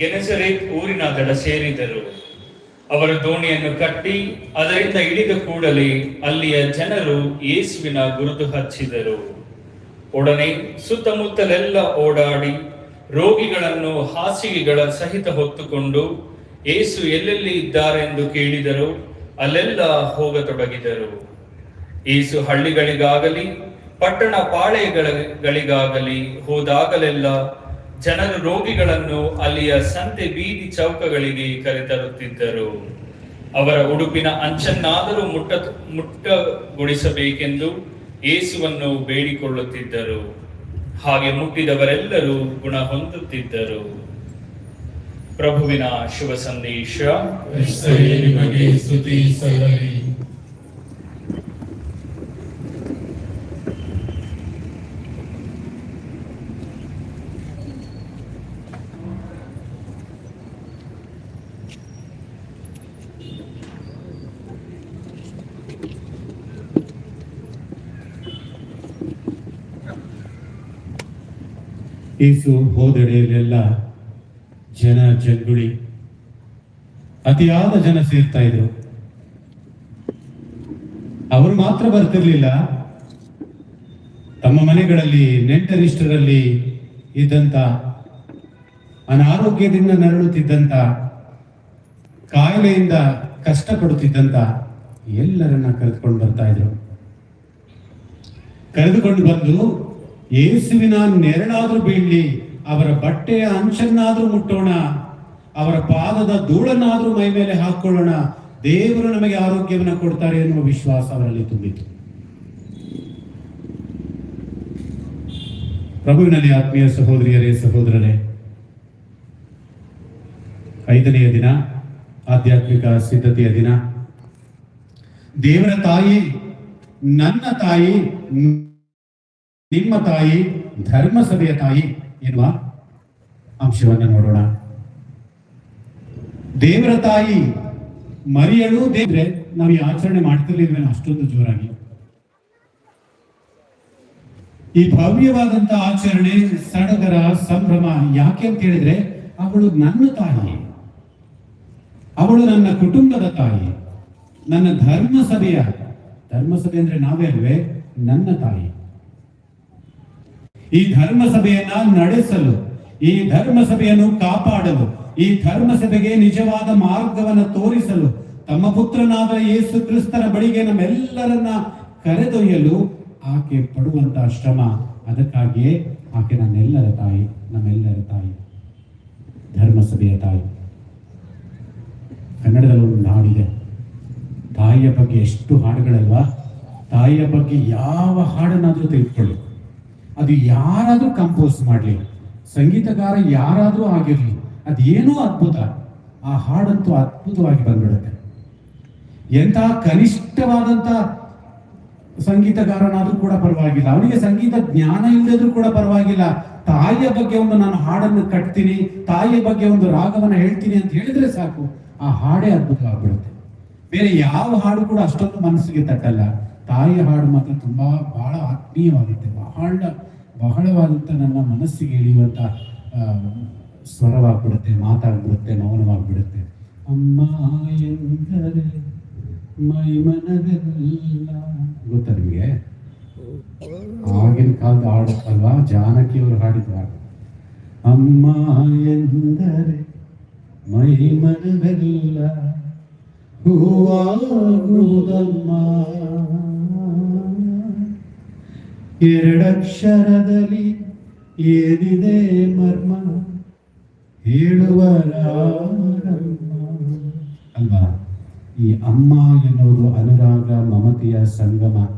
ಗೆನೆಸರೇತ್ ಊರಿನ ದಡ ಸೇರಿದರು. ಅವರ ದೋಣಿಯನ್ನು ಕಟ್ಟಿ ಅದರಿಂದ ಇಳಿದ ಕೂಡಲೇ ಅಲ್ಲಿಯ ಜನರು ಯೇಸುವಿನ ಗುರುತು ಹಚ್ಚಿದರು. ಒಡನೆ ಸುತ್ತಮುತ್ತಲೆಲ್ಲ ಓಡಾಡಿ ರೋಗಿಗಳನ್ನು ಹಾಸಿಗೆಗಳ ಸಹಿತ ಹೊತ್ತುಕೊಂಡು ಏಸು ಎಲ್ಲೆಲ್ಲಿ ಇದ್ದಾರೆಂದು ಕೇಳಿದರು ಅಲ್ಲೆಲ್ಲ ಹೋಗತೊಡಗಿದರು. ಏಸು ಹಳ್ಳಿಗಳಿಗಾಗಲಿ, ಪಟ್ಟಣ ಪಾಳೆಯಗಳಿಗಾಗಲಿ ಹೋದಾಗಲೆಲ್ಲ ಜನರು ರೋಗಿಗಳನ್ನು ಅಲ್ಲಿಯ ಸಂತೆ ಬೀದಿ ಚೌಕಗಳಿಗೆ ಕರೆತರುತ್ತಿದ್ದರು. ಅವರ ಉಡುಪಿನ ಅಂಚನ್ನಾದರೂ ಮುಟ್ಟ ಮುಟ್ಟಗೊಳಿಸಬೇಕೆಂದು ಏಸುವನ್ನು ಬೇಡಿಕೊಳ್ಳುತ್ತಿದ್ದರು. ಹಾಗೆ ಮುಟ್ಟಿದವರೆಲ್ಲರೂ ಗುಣ ಹೊಂದುತ್ತಿದ್ದರು. ಪ್ರಭುವಿನ ಶುಭ ಸಂದೇಶ. ಯೇಸು ಹೋದೆಡೆಯಲ್ಲೆಲ್ಲ ಜನ ಜಂಗುಳಿ, ಅತಿಯಾದ ಜನ ಸೇರ್ತಾ ಇದ್ರು. ಅವರು ಮಾತ್ರ ಬರ್ತಿರ್ಲಿಲ್ಲ. ತಮ್ಮ ಮನೆಗಳಲ್ಲಿ, ನೆಂಟರಿಷ್ಟರಲ್ಲಿ ಇದ್ದಂತ, ಅನಾರೋಗ್ಯದಿಂದ ನರಳುತ್ತಿದ್ದಂತ, ಕಾಯಿಲೆಯಿಂದ ಕಷ್ಟಪಡುತ್ತಿದ್ದಂತ ಎಲ್ಲರನ್ನ ಕರೆದುಕೊಂಡು ಬರ್ತಾ ಇದ್ರು. ಕರೆದುಕೊಂಡು ಬಂದು ಯೇಸುವಿನ ನೆರಳಾದ್ರೂ ಬೀಳಲಿ, ಅವರ ಬಟ್ಟೆಯ ಅಂಚನ್ನಾದ್ರೂ ಮುಟ್ಟೋಣ, ಅವರ ಪಾದದ ಧೂಳನ್ನಾದ್ರೂ ಮೈ ಮೇಲೆ ಹಾಕೊಳ್ಳೋಣ, ದೇವರು ನಮಗೆ ಆರೋಗ್ಯವನ್ನು ಕೊಡ್ತಾರೆ ಎನ್ನುವ ವಿಶ್ವಾಸ ಅವರಲ್ಲಿ ತುಂಬಿತು. ಪ್ರಭುವಿನಲ್ಲಿ ಆತ್ಮೀಯ ಸಹೋದರಿಯರೇ, ಸಹೋದರರೇ, ಐದನೆಯ ದಿನ, ಆಧ್ಯಾತ್ಮಿಕ ಸಿದ್ಧತೆಯ ದಿನ. ದೇವರ ತಾಯಿ, ನನ್ನ ತಾಯಿ ನಿಮ್ಮ ತಾಯಿ ಧರ್ಮಸಭೆಯ ತಾಯಿ ಎನ್ನುವ ಅಂಶವನ್ನು ನೋಡೋಣ. ದೇವರ ತಾಯಿ ಮರಿಯಳು ದೇವ್ರೆ, ನಾವು ಈ ಆಚರಣೆ ಮಾಡ್ತಿರ್ಲಿಲ್ವೇನೋ ಅಷ್ಟೊಂದು ಜೋರಾಗಿ. ಈ ಭವ್ಯವಾದಂತ ಆಚರಣೆ, ಸಡಗರ, ಸಂಭ್ರಮ ಯಾಕೆ ಅಂತ ಹೇಳಿದ್ರೆ, ಅವಳು ನನ್ನ ತಾಯಿ. ಅವಳು ನನ್ನ ಕುಟುಂಬದ ತಾಯಿ. ನನ್ನ ಧರ್ಮಸಭೆಯ, ಧರ್ಮಸಭೆ ಅಂದ್ರೆ ನಾವೇ ಅಲ್ವೇ, ನನ್ನ ತಾಯಿ. ಈ ಧರ್ಮಸಭೆಯನ್ನ ನಡೆಸಲು, ಈ ಧರ್ಮಸಭೆಯನ್ನು ಕಾಪಾಡಲು, ಈ ಧರ್ಮಸಭೆಗೆ ನಿಜವಾದ ಮಾರ್ಗವನ್ನು ತೋರಿಸಲು, ತಮ್ಮ ಪುತ್ರನಾದ ಯೇಸು ಕ್ರಿಸ್ತರ ಬಳಿಗೆ ನಮ್ಮೆಲ್ಲರನ್ನ ಕರೆದೊಯ್ಯಲು ಆಕೆ ಪಡುವಂತಹ ಶ್ರಮ. ಅದಕ್ಕಾಗಿಯೇ ಆಕೆ ನನ್ನೆಲ್ಲರ ತಾಯಿ, ನಮ್ಮೆಲ್ಲರ ತಾಯಿ, ಧರ್ಮಸಭೆಯ ತಾಯಿ. ಕನ್ನಡದಲ್ಲಿ ಒಂದು ಹಾಡಿದೆ ತಾಯಿಯ ಬಗ್ಗೆ ಎಷ್ಟು ಹಾಡುಗಳಲ್ವಾ? ತಾಯಿಯ ಬಗ್ಗೆ ಯಾವ ಹಾಡನ್ನಾದ್ರೂ ತೆಗೆದುಕೊಳ್ಳಿ. ಅದು ಯಾರಾದರೂ ಕಂಪೋಸ್ ಮಾಡಲಿ. ಸಂಗೀತಗಾರ ಯಾರಾದರೂ ಆಗಿರಲಿ ಅದೇನೋ ಅದ್ಭುತ. ಆ ಹಾಡಂತೂ ಅದ್ಭುತವಾಗಿ ಬಂದ್ಬಿಡುತ್ತೆ. ಎಂಥ ಕನಿಷ್ಠವಾದಂತ ಸಂಗೀತಗಾರನಾದ್ರೂ ಕೂಡ ಪರವಾಗಿಲ್ಲ. ಅವನಿಗೆ ಸಂಗೀತ ಜ್ಞಾನ ಇಲ್ಲದ್ರೂ ಕೂಡ ಪರವಾಗಿಲ್ಲ. ತಾಯಿಯ ಬಗ್ಗೆ ಒಂದು ನಾನು ಹಾಡನ್ನು ಕಟ್ತೀನಿ, ತಾಯಿಯ ಬಗ್ಗೆ ಒಂದು ರಾಗವನ್ನು ಹೇಳ್ತೀನಿ ಅಂತ ಹೇಳಿದ್ರೆ ಸಾಕು, ಆ ಹಾಡೇ ಅದ್ಭುತವಾಗ್ಬಿಡುತ್ತೆ. ಬೇರೆ ಯಾವ ಹಾಡು ಕೂಡ ಅಷ್ಟೊಂದು ಮನಸ್ಸಿಗೆ ತಟ್ಟಲ್ಲ. ತಾಯಿಯ ಹಾಡು ಮಾತ್ರ ತುಂಬಾ ಬಹಳ ಆತ್ಮೀಯವಾಗುತ್ತೆ, ಬಹಳ ಬಹಳವಾದಂತ ನನ್ನ ಮನಸ್ಸಿಗೆ ಇಳಿಯುವಂಥ ಸ್ವರವಾಗ್ಬಿಡುತ್ತೆ ಮಾತಾಡ್ಬಿಡುತ್ತೆ ಮೌನವಾಗ್ಬಿಡುತ್ತೆ. ಅಮ್ಮ ಎಂದರೆ ಮೈ ಮನವೆಲ್ಲ. ಗೊತ್ತಾ ನಿಮಗೆ? ಆಗಿನ ಕಾಲದ ಹಾಡು ಅಲ್ವಾ? ಜಾನಕಿಯವರು ಹಾಡಿದ ಹಾಡು. ಅಮ್ಮ ಎಂದರೆ ಮೈ ಮನವೆಲ್ಲ. ಹೂವಾಗುವುದಮ್ಮ. ಎರಡಕ್ಷರದಲ್ಲಿ ಏನಿದೆ ಮರ್ಮ? ಹೇಳುವರಾರಮ್ಮ ಅಲ್ವಾ? ಈ ಅಮ್ಮ ಎನ್ನುವುದು ಅನುರಾಗ ಮಮತೆಯ ಸಂಗಮ.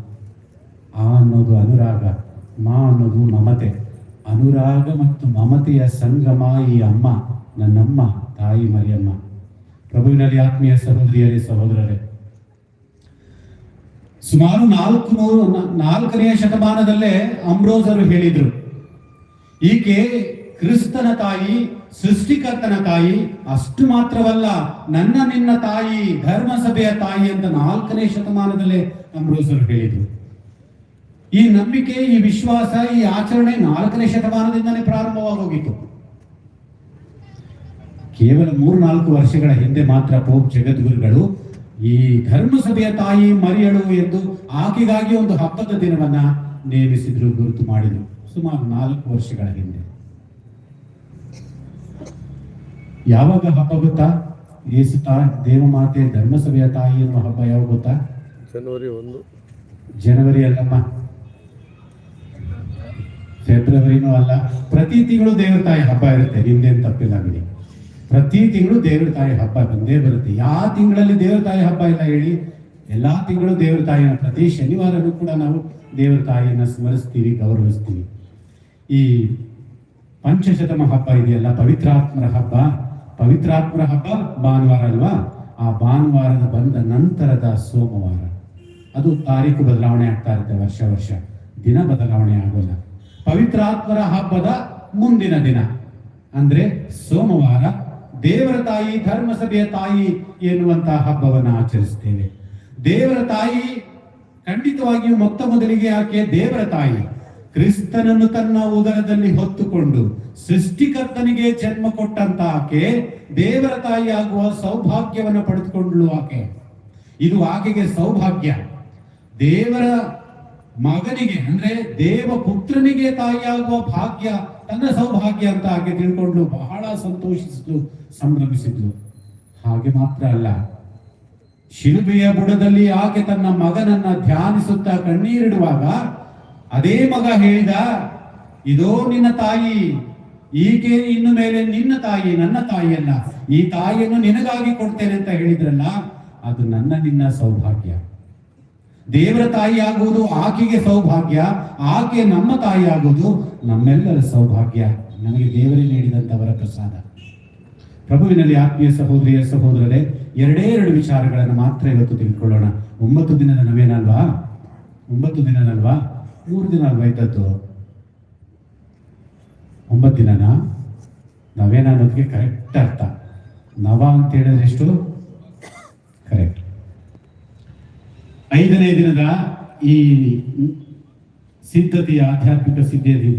ಆ ಅನ್ನೋದು ಅನುರಾಗ, ಮಾ ಅನ್ನೋದು ಮಮತೆ. ಅನುರಾಗ ಮತ್ತು ಮಮತೆಯ ಸಂಗಮ ಈ ಅಮ್ಮ, ನನ್ನಮ್ಮ, ತಾಯಿ ಮರಿಯಮ್ಮ. ಪ್ರಭುವಿನಲ್ಲಿ ಆತ್ಮೀಯ ಸಹೋದರಿಯರೇ, ಸಹೋದರರೇ ಸುಮಾರು ನಾಲ್ಕು ನೂರು ನಾಲ್ಕನೆಯ ಶತಮಾನದಲ್ಲೇ ಅಂಬ್ರೋಸರು ಹೇಳಿದ್ರು. ಈಕೆ ಕ್ರಿಸ್ತನ ತಾಯಿ, ಸೃಷ್ಟಿಕರ್ತನ ತಾಯಿ, ಅಷ್ಟು ಮಾತ್ರವಲ್ಲ, ನನ್ನ ನಿನ್ನ ತಾಯಿ, ಧರ್ಮಸಭೆಯ ತಾಯಿ ಅಂತ ನಾಲ್ಕನೇ ಶತಮಾನದಲ್ಲೇ ಅಂಬ್ರೋಸರು ಹೇಳಿದ್ರು. ಈ ನಂಬಿಕೆ, ಈ ವಿಶ್ವಾಸ, ಈ ಆಚರಣೆ ನಾಲ್ಕನೇ ಶತಮಾನದಿಂದಲೇ ಪ್ರಾರಂಭವಾಗೋಗಿತ್ತು. ಕೇವಲ ಮೂರು ನಾಲ್ಕು ವರ್ಷಗಳ ಹಿಂದೆ ಮಾತ್ರ ಪೋಪ್ ಜಗದ್ಗುರುಗಳು ಈ ಧರ್ಮಸಭೆಯ ತಾಯಿ ಮರಿಯಳು ಎಂದು ಆಕೆಗಾಗಿ ಒಂದು ಹಬ್ಬದ ದಿನವನ್ನ ನೇಮಿಸಿದ್ರು ಗುರುತು ಮಾಡಿದ್ರು. ಸುಮಾರು ನಾಲ್ಕು ವರ್ಷಗಳ ಹಿಂದೆ. ಯಾವಾಗ ಹಬ್ಬ ಗೊತ್ತಾ? ಯೇಸು ತಾ ದೇವಮಾತೆ ಧರ್ಮಸಭೆಯ ತಾಯಿ ಎನ್ನುವ ಹಬ್ಬ ಯಾವಾಗ ಗೊತ್ತಾ? ಜನವರಿ ಒಂದು. ಜನವರಿ ಅಲ್ಲಮ್ಮ. ಫೆಬ್ರವರಿನೂ ಅಲ್ಲ. ಪ್ರತಿ ತಿಂಗಳು ದೇವ ತಾಯಿ ಹಬ್ಬ ಇರುತ್ತೆ. ನಿಮ್ದೇನು ತಪ್ಪಿಲ್ಲ ಬಿಡಿ. ಪ್ರತಿ ತಿಂಗಳು ದೇವ್ರ ತಾಯಿ ಹಬ್ಬ ಬಂದೇ ಬರುತ್ತೆ. ಯಾವ ತಿಂಗಳಲ್ಲಿ ದೇವ್ರ ತಾಯಿ ಹಬ್ಬ ಇಲ್ಲ ಹೇಳಿ? ಎಲ್ಲಾ ತಿಂಗಳು ದೇವ್ರ ತಾಯಿನ ಪ್ರತಿ ಶನಿವಾರನೂ ಕೂಡ ನಾವು ದೇವ್ರ ತಾಯಿಯನ್ನ ಸ್ಮರಿಸ್ತೀವಿ, ಗೌರವಿಸ್ತೀವಿ. ಈ ಪಂಚಶತಮ ಹಬ್ಬ ಇದೆಯಲ್ಲ, ಪವಿತ್ರಾತ್ಮರ ಹಬ್ಬ. ಪವಿತ್ರಾತ್ಮರ ಹಬ್ಬ ಭಾನುವಾರ ಅಲ್ವಾ? ಆ ಭಾನುವಾರದ ಬಂದ ನಂತರದ ಸೋಮವಾರ. ಅದು ತಾರೀಕು ಬದಲಾವಣೆ ಆಗ್ತಾ ಇರುತ್ತೆ ವರ್ಷ ವರ್ಷ. ದಿನ ಬದಲಾವಣೆ ಆಗೋಲ್ಲ. ಪವಿತ್ರಾತ್ಮರ ಹಬ್ಬದ ಮುಂದಿನ ದಿನ. ಅಂದ್ರೆ ಸೋಮವಾರ ದೇವರ ತಾಯಿ, ಧರ್ಮಸಭೆಯ ತಾಯಿ ಎನ್ನುವಂತಹ ಹಬ್ಬವನ್ನು ಆಚರಿಸ್ತೇವೆ ದೇವರ ತಾಯಿ ಖಂಡಿತವಾಗಿಯೂ ಮೊತ್ತ ಮೊದಲಿಗೆ ಆಕೆ ದೇವರ ತಾಯಿ. ಕ್ರಿಸ್ತನನ್ನು ತನ್ನ ಉದರದಲ್ಲಿ ಹೊತ್ತುಕೊಂಡು ಸೃಷ್ಟಿಕರ್ತನಿಗೆ ಜನ್ಮ ಕೊಟ್ಟಂತ ಆಕೆ ದೇವರ ತಾಯಿ ಆಗುವ ಸೌಭಾಗ್ಯವನ್ನು ಪಡೆದುಕೊಂಡಳು ಆಕೆ. ಇದು ಆಕೆಗೆ ಸೌಭಾಗ್ಯ. ದೇವರ ಮಗನಿಗೆ ಅಂದ್ರೆ ದೇವ ಪುತ್ರನಿಗೆ ತಾಯಿಯಾಗುವ ಭಾಗ್ಯ ತನ್ನ ಸೌಭಾಗ್ಯ ಅಂತ ಹಾಗೆ ತಿಳ್ಕೊಂಡು ಬಹಳ ಸಂತೋಷಿಸಿದ್ಲು ಸಂಭ್ರಮಿಸಿದ್ಲು ಹಾಗೆ ಮಾತ್ರ ಅಲ್ಲ, ಶಿಲುಬೆಯ ಬುಡದಲ್ಲಿ ಆಕೆ ತನ್ನ ಮಗನನ್ನ ಧ್ಯಾನಿಸುತ್ತಾ ಕಣ್ಣೀರಿಡುವಾಗ ಅದೇ ಮಗ ಹೇಳಿದ, ಇದೋ ನಿನ್ನ ತಾಯಿ, ಈಕೆ ಇನ್ನು ಮೇಲೆ ನಿನ್ನ ತಾಯಿ, ನನ್ನ ತಾಯಿಯಲ್ಲ ಈ ತಾಯಿಯನ್ನು ನಿನಗಾಗಿ ಕೊಡ್ತೇನೆ ಅಂತ ಹೇಳಿದ್ರಲ್ಲ, ಅದು ನನ್ನ ನಿನ್ನ ಸೌಭಾಗ್ಯ. ದೇವರ ತಾಯಿ ಆಗುವುದು ಆಕೆಗೆ ಸೌಭಾಗ್ಯ, ಆಕೆ ನಮ್ಮ ತಾಯಿ ಆಗುವುದು ನಮ್ಮೆಲ್ಲರ ಸೌಭಾಗ್ಯ. ನಮಗೆ ದೇವರೇ ನೀಡಿದಂತವರ ಪ್ರಸಾದ. ಪ್ರಭುವಿನಲ್ಲಿ ಆತ್ಮೀಯ ಸಹೋದರಿಯ ಸಹೋದರರೇ, ಎರಡೇ ಎರಡು ವಿಚಾರಗಳನ್ನು ಮಾತ್ರ ಇವತ್ತು ತಿಳ್ಕೊಳ್ಳೋಣ ಒಂಬತ್ತು ದಿನದ ನವೇನಲ್ವಾ? ಒಂಬತ್ತು ದಿನನಲ್ವಾ? ಮೂರು ದಿನ ಅಲ್ವಾ ಇದ್ದದ್ದು? ಒಂಬತ್ತು ದಿನನ? ನವೇನ ಅನ್ನೋದಕ್ಕೆ ಕರೆಕ್ಟ್ ಅರ್ಥ. ನವ ಅಂತ ಹೇಳಿದ್ರೆ ಎಷ್ಟು? ಕರೆಕ್ಟ್ ಐದನೇ ದಿನದ ಈ ಸಿದ್ಧತೆಯ ಆಧ್ಯಾತ್ಮಿಕ ಸಿದ್ಧತೆಯ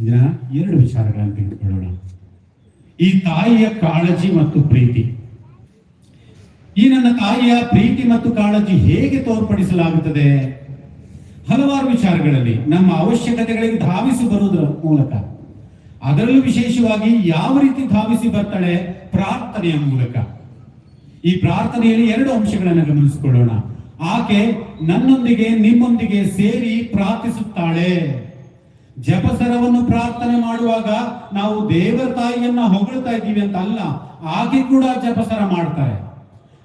ದಿನ ಎರಡು ವಿಚಾರಗಳನ್ನು ತೆಗೆದುಕೊಳ್ಳೋಣ. ಈ ತಾಯಿಯ ಕಾಳಜಿ ಮತ್ತು ಪ್ರೀತಿ. ಈ ನನ್ನ ತಾಯಿಯ ಪ್ರೀತಿ ಮತ್ತು ಕಾಳಜಿ ಹೇಗೆ ತೋರ್ಪಡಿಸಲಾಗುತ್ತದೆ? ಹಲವಾರು ವಿಚಾರಗಳಲ್ಲಿ ನಮ್ಮ ಅವಶ್ಯಕತೆಗಳಿಗೆ ಧಾವಿಸಿ ಬರುವುದರ ಮೂಲಕ, ಅದರಲ್ಲೂ ವಿಶೇಷವಾಗಿ ಯಾವ ರೀತಿ ಧಾವಿಸಿ ಬರ್ತಾಳೆ ಪ್ರಾರ್ಥನೆಯ ಮೂಲಕ. ಈ ಪ್ರಾರ್ಥನೆಯಲ್ಲಿ ಎರಡು ಅಂಶಗಳನ್ನು ಗಮನಿಸಿಕೊಳ್ಳೋಣ. ಆಕೆ ನನ್ನೊಂದಿಗೆ ನಿಮ್ಮೊಂದಿಗೆ ಸೇರಿ ಪ್ರಾರ್ಥಿಸುತ್ತಾಳೆ. ಜಪಸರವನ್ನು ಪ್ರಾರ್ಥನೆ ಮಾಡುವಾಗ ನಾವು ದೇವರ ತಾಯಿಯನ್ನ ಹೊಗಳ್ತಾ ಇದ್ದೀವಿ ಅಂತ ಅಲ್ಲ ಆಕೆ ಕೂಡ ಜಪಸರ ಮಾಡ್ತಾರೆ.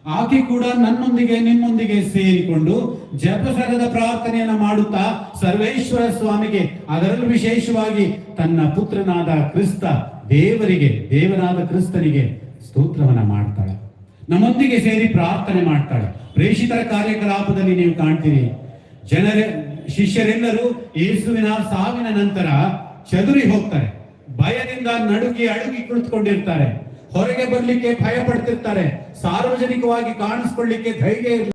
ಆಕೆ ಕೂಡ ನನ್ನೊಂದಿಗೆ ನಿಮ್ಮೊಂದಿಗೆ ಸೇರಿಕೊಂಡು ಜಪಸರದ ಪ್ರಾರ್ಥನೆಯನ್ನ ಮಾಡುತ್ತಾ ಸರ್ವೇಶ್ವರ ಸ್ವಾಮಿಗೆ, ಅದರಲ್ಲೂ ವಿಶೇಷವಾಗಿ ತನ್ನ ಪುತ್ರನಾದ ಕ್ರಿಸ್ತ ದೇವರಿಗೆ, ದೇವನಾದ ಕ್ರಿಸ್ತನಿಗೆ ಸ್ತೋತ್ರವನ್ನ ಮಾಡ್ತಾಳೆ. ನಮ್ಮೊಂದಿಗೆ ಸೇರಿ ಪ್ರಾರ್ಥನೆ ಮಾಡ್ತಾಳೆ. ಪ್ರೇಷಿತರ ಕಾರ್ಯಕಲಾಪದಲ್ಲಿ ನೀವು ಕಾಣ್ತೀರಿ. ಜನರ, ಶಿಷ್ಯರೆಲ್ಲರೂ ಯೇಸುವಿನ ಸಾವಿನ ನಂತರ ಚದುರಿ ಹೋಗ್ತಾರೆ. ಭಯದಿಂದ ನಡುಗಿ ಅಡುಗಿ ಕುಳಿತುಕೊಂಡಿರ್ತಾರೆ. ಹೊರಗೆ ಬರ್ಲಿಕ್ಕೆ ಭಯ ಪಡ್ತಿರ್ತಾರೆ. ಸಾರ್ವಜನಿಕವಾಗಿ ಕಾಣಿಸ್ಕೊಳ್ಳಿಕ್ಕೆ ಧೈರ್ಯ ಇರಲಿಲ್ಲ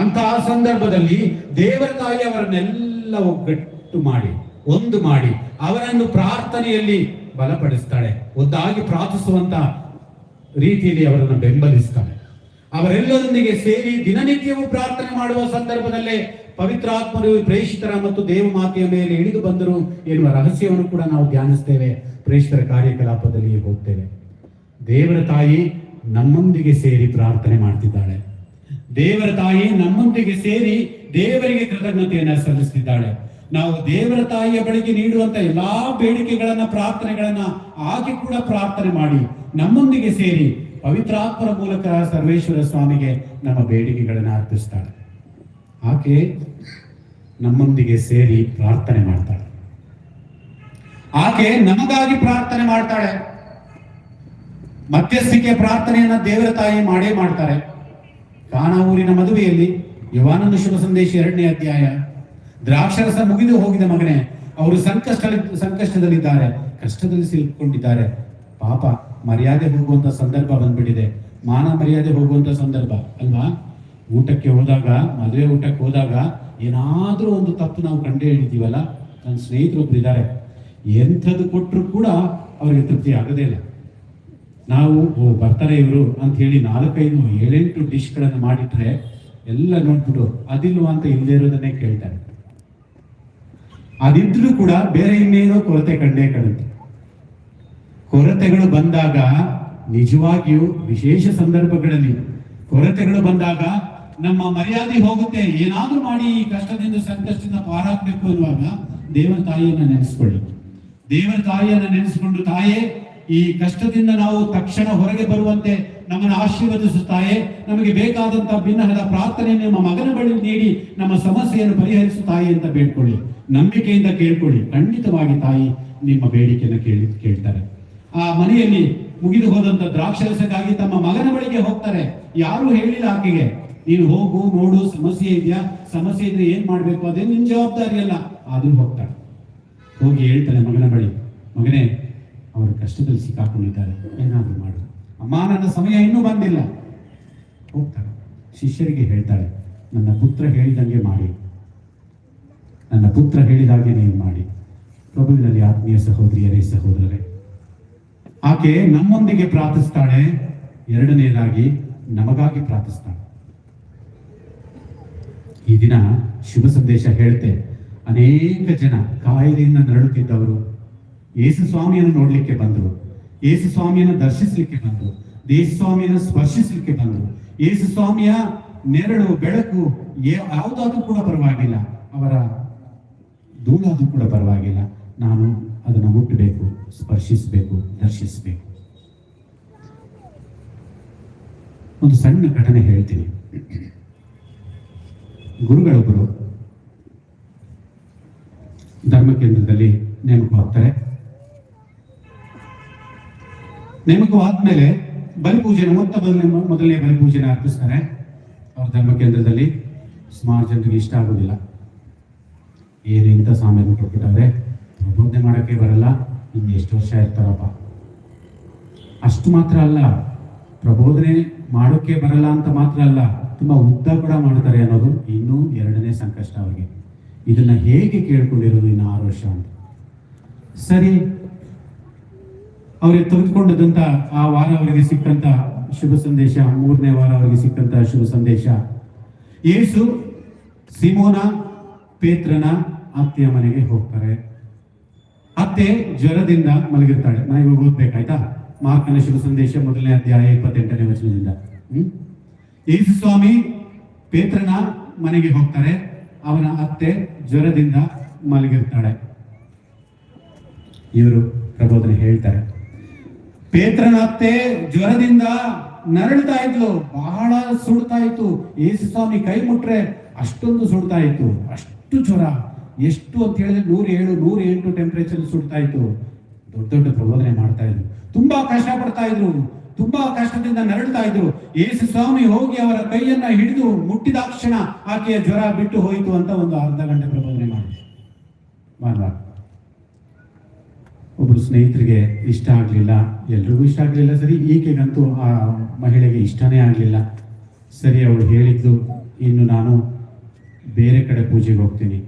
ಅಂತಹ ಸಂದರ್ಭದಲ್ಲಿ ದೇವರ ತಾಯಿ ಅವರನ್ನೆಲ್ಲ ಒಗ್ಗಟ್ಟು ಮಾಡಿ, ಒಂದು ಮಾಡಿ ಅವರನ್ನು ಪ್ರಾರ್ಥನೆಯಲ್ಲಿ ಬಲಪಡಿಸ್ತಾಳೆ. ಒಂದಾಗಿ ಪ್ರಾರ್ಥಿಸುವಂತ ರೀತಿಯಲ್ಲಿ ಅವರನ್ನು ಬೆಂಬಲಿಸ್ತಾಳೆ ಅವರೆಲ್ಲರೊಂದಿಗೆ ಸೇರಿ ದಿನನಿತ್ಯವೂ ಪ್ರಾರ್ಥನೆ ಮಾಡುವ ಸಂದರ್ಭದಲ್ಲೇ ಪವಿತ್ರಾತ್ಮರು ಪ್ರೇಷಿತರ ಮತ್ತು ದೇವಮಾತೆಯ ಮೇಲೆ ಇಳಿದು ಬಂದರು ಎನ್ನುವ ರಹಸ್ಯವನ್ನು ಕೂಡ ನಾವು ಧ್ಯಾನಿಸ್ತೇವೆ. ಪ್ರೇಷಿತರ ಕಾರ್ಯಕಲಾಪದಲ್ಲಿ ಹೋಗ್ತೇವೆ. ದೇವರ ತಾಯಿ ನಮ್ಮೊಂದಿಗೆ ಸೇರಿ ಪ್ರಾರ್ಥನೆ ಮಾಡ್ತಿದ್ದಾಳೆ. ದೇವರ ತಾಯಿ ನಮ್ಮೊಂದಿಗೆ ಸೇರಿ ದೇವರಿಗೆ ಕೃತಜ್ಞತೆಯನ್ನು ಸಲ್ಲಿಸ್ತಿದ್ದಾಳೆ. ನಾವು ದೇವರ ತಾಯಿಯ ಬಳಿಗೆ ನೀಡುವಂತ ಎಲ್ಲಾ ಬೇಡಿಕೆಗಳನ್ನ, ಪ್ರಾರ್ಥನೆಗಳನ್ನ ಆಕೆ ಕೂಡ ಪ್ರಾರ್ಥನೆ ಮಾಡಿ ನಮ್ಮೊಂದಿಗೆ ಸೇರಿ ಪವಿತ್ರಾತ್ಮರ ಮೂಲಕ ಸರ್ವೇಶ್ವರ ಸ್ವಾಮಿಗೆ ನಮ್ಮ ಬೇಡಿಕೆಗಳನ್ನ ಅರ್ಪಿಸ್ತಾಳೆ. ಆಕೆ ನಮ್ಮೊಂದಿಗೆ ಸೇರಿ ಪ್ರಾರ್ಥನೆ ಮಾಡ್ತಾಳೆ. ಆಕೆ ನಮಗಾಗಿ ಪ್ರಾರ್ಥನೆ ಮಾಡ್ತಾಳೆ. ಮಧ್ಯಸ್ಥಿಕೆ ಪ್ರಾರ್ಥನೆಯನ್ನ ದೇವರ ತಾಯಿ ಮಾಡೇ ಮಾಡ್ತಾರೆ. ಕಾನಾ ಊರಿನ ಮದುವೆಯಲ್ಲಿ ಯುವಾನಂದ ಶುಭ ಸಂದೇಶ ಎರಡನೇ ಅಧ್ಯಾಯ ದ್ರಾಕ್ಷರಸ ಮುಗಿದು ಹೋಗಿದೆ ಮಗನೇ. ಅವರು ಸಂಕಷ್ಟ ಸಂಕಷ್ಟದಲ್ಲಿದ್ದಾರೆ. ಕಷ್ಟದಲ್ಲಿ ಸಿಲುಕೊಂಡಿದ್ದಾರೆ ಪಾಪ, ಮರ್ಯಾದೆ ಹೋಗುವಂತ ಸಂದರ್ಭ ಬಂದ್ಬಿಟ್ಟಿದೆ. ಮಾನ ಮರ್ಯಾದೆ ಹೋಗುವಂತ ಸಂದರ್ಭ, ಅಲ್ವಾ? ಊಟಕ್ಕೆ ಹೋದಾಗ, ಮದುವೆ ಊಟಕ್ಕೆ ಹೋದಾಗ ಏನಾದರೂ ಒಂದು ತಪ್ಪು ನಾವು ಕಂಡೇ ಹಿಡಿತೀವಲ್ಲ? ನನ್ನ ಸ್ನೇಹಿತರೊಬ್ರು ಇದ್ದಾರೆ. ಎಂಥದ್ದು ಕೊಟ್ಟರು ಕೂಡ ಅವರಿಗೆ ತೃಪ್ತಿ ಆಗದೇ ಇಲ್ಲ. ನಾವು, ಓ, ಬರ್ತಾರೆ ಇವರು ಅಂತ ಹೇಳಿ ನಾಲ್ಕೈದು ಏಳೆಂಟು ಡಿಶ್ಗಳನ್ನು ಮಾಡಿಟ್ರೆ ಎಲ್ಲ ನೋಡ್ಬಿಟ್ಟು ಅದಿಲ್ವಾ ಅಂತ ಇಲ್ಲದೆ ಇರೋದನ್ನೇ ಕೇಳ್ತಾರೆ. ಅದಿದ್ರೂ ಕೂಡ ಬೇರೆ ಇನ್ನೇನೋ ಕೊರತೆ ಕಂಡೇ ಕಾಣುತ್ತೆ ಕೊರತೆಗಳು ಬಂದಾಗ ನಿಜವಾಗಿಯೂ ವಿಶೇಷ ಸಂದರ್ಭಗಳಲ್ಲಿ ಕೊರತೆಗಳು ಬಂದಾಗ ನಮ್ಮ ಮರ್ಯಾದೆ ಹೋಗುತ್ತೆ. ಏನಾದ್ರೂ ಮಾಡಿ ಈ ಕಷ್ಟದಿಂದ ಸಂಕಷ್ಟದಿಂದ ಪಾರಾಗ್ಬೇಕು ಅನ್ನುವಾಗ ದೇವರ ತಾಯಿಯನ್ನ ನೆನೆಸ್ಕೊಳ್ಳಿ. ದೇವರ ತಾಯಿಯನ್ನ ನೆನೆಸ್ಕೊಂಡು, ತಾಯೇ, ಈ ಕಷ್ಟದಿಂದ ನಾವು ತಕ್ಷಣ ಹೊರಗೆ ಬರುವಂತೆ ನಮ್ಮನ್ನು ಆಶೀರ್ವದಿಸು ತಾಯೇ. ನಮಗೆ ಬೇಕಾದಂತಹ ಭಿನ್ನಹದ ಪ್ರಾರ್ಥನೆ ನಿಮ್ಮ ಮಗನ ಬಳಿ ನೀಡಿ, ನಮ್ಮ ಸಮಸ್ಯೆಯನ್ನು ಪರಿಹರಿಸು ತಾಯಿ ಅಂತ ಬೇಡ್ಕೊಳ್ಳಿ. ನಂಬಿಕೆಯಿಂದ ಕೇಳ್ಕೊಳ್ಳಿ. ಖಂಡಿತವಾಗಿ ತಾಯಿ ನಿಮ್ಮ ಬೇಡಿಕೆಯನ್ನು ಕೇಳಿ ಕೇಳ್ತಾರೆ. ಆ ಮನೆಯಲ್ಲಿ ಮುಗಿದು ಹೋದಂತ ದ್ರಾಕ್ಷರಸಕ್ಕಾಗಿ ತಮ್ಮ ಮಗನ ಬಳಿಗೆ ಹೋಗ್ತಾರೆ. ಯಾರು ಹೇಳಿಲ್ಲ ಆಕೆಗೆ. ನೀನು ಹೋಗು, ನೋಡು, ಸಮಸ್ಯೆ ಇದೆಯಾ? ಸಮಸ್ಯೆ ಇದ್ರೆ ಏನ್ ಮಾಡ್ಬೇಕು? ಅದೇ ನಿನ್ ಜವಾಬ್ದಾರಿ ಅಲ್ಲ ಆದ್ರೂ ಹೋಗ್ತಾಳೆ. ಹೋಗಿ ಹೇಳ್ತಾನೆ ಮಗನ ಬಳಿ. ಮಗನೇ, ಅವರು ಕಷ್ಟದಲ್ಲಿ ಸಿಕ್ಕಾಕೊಂಡಿದ್ದಾರೆ. ಏನಾದ್ರು ಮಾಡು. ಅಮ್ಮ, ನನ್ನ ಸಮಯ ಇನ್ನೂ ಬಂದಿಲ್ಲ. ಹೋಗ್ತಾಳೆ. ಶಿಷ್ಯರಿಗೆ ಹೇಳ್ತಾಳೆ, ನನ್ನ ಪುತ್ರ ಹೇಳಿದಂಗೆ ಮಾಡಿ. ನನ್ನ ಪುತ್ರ ಹೇಳಿದಾಗೆ ನೀವು ಮಾಡಿ. ಪ್ರಭುವಿನಲ್ಲಿ ಆತ್ಮೀಯ ಸಹೋದರಿಯರೇ, ಸಹೋದರರೇ. ಆಕೆ ನಮ್ಮೊಂದಿಗೆ ಪ್ರಾರ್ಥಿಸ್ತಾಳೆ ಎರಡನೇದಾಗಿ ನಮಗಾಗಿ ಪ್ರಾರ್ಥಿಸ್ತಾಳೆ. ಈ ದಿನ ಶುಭ ಸಂದೇಶ ಹೇಳ್ತೆ, ಅನೇಕ ಜನ ಕಾಯಿಲೆಯಿಂದ ನರಳುತ್ತಿದ್ದವರು. ಯೇಸು ಸ್ವಾಮಿಯನ್ನು ನೋಡ್ಲಿಕ್ಕೆ ಬಂದರು, ಯೇಸು ಸ್ವಾಮಿಯನ್ನು ದರ್ಶಿಸಲಿಕ್ಕೆ ಬಂದರು ದೇಸು ಸ್ವಾಮಿಯನ್ನು ಸ್ಪರ್ಶಿಸಲಿಕ್ಕೆ ಬಂದರು. ಯೇಸು ಸ್ವಾಮಿಯ ನೆರಳು, ಬೆಳಕು ಯಾವುದಾದ್ರೂ ಕೂಡ ಪರವಾಗಿಲ್ಲ, ಅವರ ಧೂಳಾದ್ರೂ ಕೂಡ ಪರವಾಗಿಲ್ಲ. ನಾನು ಅದನ್ನು ಮುಟ್ಟಬೇಕು, ಸ್ಪರ್ಶಿಸಬೇಕು, ದರ್ಶಿಸಬೇಕು. ಒಂದು ಸಣ್ಣ ಘಟನೆ ಹೇಳ್ತೀನಿ. ಗುರುಗಳೊಬ್ಬರು ಧರ್ಮ ಕೇಂದ್ರದಲ್ಲಿ ನೇಮಕವಾಗ್ತಾರೆ ನೇಮಕವಾದ್ಮೇಲೆ ಬಲಿಪೂಜೆನ ಮೊತ್ತ ಮೊದಲನೇ ಬಲಿಪೂಜೆನ ಅರ್ಪಿಸ್ತಾರೆ. ಅವ್ರ ಧರ್ಮ ಕೇಂದ್ರದಲ್ಲಿ ಸುಮಾರು ಜನರಿಗೆ ಇಷ್ಟ ಆಗೋದಿಲ್ಲ. ಏನು ಇಂಥ ಸಾಮಾನು ಕೊಟ್ಬಿಟ್ಟವ್ರೆ ಪ್ರಬೋಧನೆ ಮಾಡೋಕ್ಕೆ ಬರಲ್ಲ. ಇನ್ನು ಎಷ್ಟು ವರ್ಷ ಇರ್ತಾರಪ್ಪ. ಅಷ್ಟು ಮಾತ್ರ ಅಲ್ಲ. ಪ್ರಬೋಧನೆ ಮಾಡೋಕ್ಕೆ ಬರಲ್ಲ ಅಂತ ಮಾತ್ರ ಅಲ್ಲ. ತುಂಬಾ ಉದ್ದ ಕೂಡ ಮಾಡ್ತಾರೆ ಅನ್ನೋದು ಇನ್ನೂ ಎರಡನೇ ಸಂಕಷ್ಟ ಅವರಿಗೆ. ಇದನ್ನ ಹೇಗೆ ಕೇಳ್ಕೊಂಡಿರೋದು ಇನ್ನು ಆರು ವರ್ಷ ಅಂತ. ಸರಿ. ಅವರಿಗೆ ತೆಗೆದುಕೊಂಡದಂತ ಆ ವಾರ ಅವರಿಗೆ ಸಿಕ್ಕಂತ ಶುಭ ಸಂದೇಶ, ಮೂರನೇ ವಾರ ಅವರಿಗೆ ಸಿಕ್ಕಂತ ಶುಭ ಸಂದೇಶ. ಯೇಸು ಸಿಮೋನ, ಪೇತ್ರನ ಅತ್ತೆಯ ಮನೆಗೆ ಹೋಗ್ತಾರೆ. ಅತ್ತೆ ಜ್ವರದಿಂದ ಮಲಗಿರ್ತಾಳೆ. ನಾನು ಇವಾಗ ಓದ್ಬೇಕಾಯ್ತಾ? ಮಾರ್ಕನ ಶುಭ ಸಂದೇಶ ಮೊದಲನೇ ಅಧ್ಯಾಯ ಇಪ್ಪತ್ತೆಂಟನೇ ವಚನದಿಂದ. ಹ್ಮ್? ಯೇಸು ಸ್ವಾಮಿ ಪೇತ್ರನ ಮನೆಗೆ ಹೋಗ್ತಾರೆ. ಅವನ ಅತ್ತೆ ಜ್ವರದಿಂದ ಮಲಗಿರ್ತಾಳೆ. ಇವರು ಪ್ರಬೋಧನೆ ಹೇಳ್ತಾರೆ. ಪೇತ್ರನ ಅತ್ತೆ ಜ್ವರದಿಂದ ನರಳ್ತಾ ಇದ್ಲು. ಬಹಳ ಸುಡ್ತಾ ಇತ್ತು. ಯೇಸು ಸ್ವಾಮಿ ಕೈ ಮುಟ್ರೆ ಅಷ್ಟೊಂದು ಸುಡ್ತಾ ಇತ್ತು. ಅಷ್ಟು ಜ್ವರ. ಎಷ್ಟು ಅಂತ ಹೇಳಿದ್ರೆ ನೂರ ಏಳು ನೂರ ಎಂಟು ಟೆಂಪರೇಚರ್ ಸುಡ್ತಾ ಇತ್ತು. ದೊಡ್ಡ ದೊಡ್ಡ ಪ್ರಬೋಧನೆ ಮಾಡ್ತಾ ಇದ್ರು. ತುಂಬಾ ಕಷ್ಟ ಪಡ್ತಾ ಇದ್ರು. ತುಂಬಾ ಕಷ್ಟದಿಂದ ನರಳ್ತಾ ಇದ್ರು. ಯೇಸು ಸ್ವಾಮಿ ಹೋಗಿ ಅವರ ಕೈಯನ್ನ ಹಿಡಿದು ಮುಟ್ಟಿದಾಕ್ಷಣ ಆಕೆಯ ಜ್ವರ ಬಿಟ್ಟು ಹೋಯಿತು ಅಂತ ಒಂದು ಅರ್ಧ ಗಂಟೆ ಪ್ರಬೋಧನೆ ಮಾಡಿದ್ರು ಒಬ್ರು ಸ್ನೇಹಿತರಿಗೆ ಇಷ್ಟ ಆಗಲಿಲ್ಲ. ಎಲ್ರಿಗೂ ಇಷ್ಟ ಆಗಲಿಲ್ಲ. ಸರಿ, ಈಕೆಗಂತೂ ಆ ಮಹಿಳೆಗೆ ಇಷ್ಟನೇ ಆಗಲಿಲ್ಲ. ಸರಿ, ಅವಳು ಹೇಳಿದ್ದು, ಇನ್ನು ನಾನು ಬೇರೆ ಕಡೆ ಪೂಜೆಗೆ ಹೋಗ್ತೀನಿ.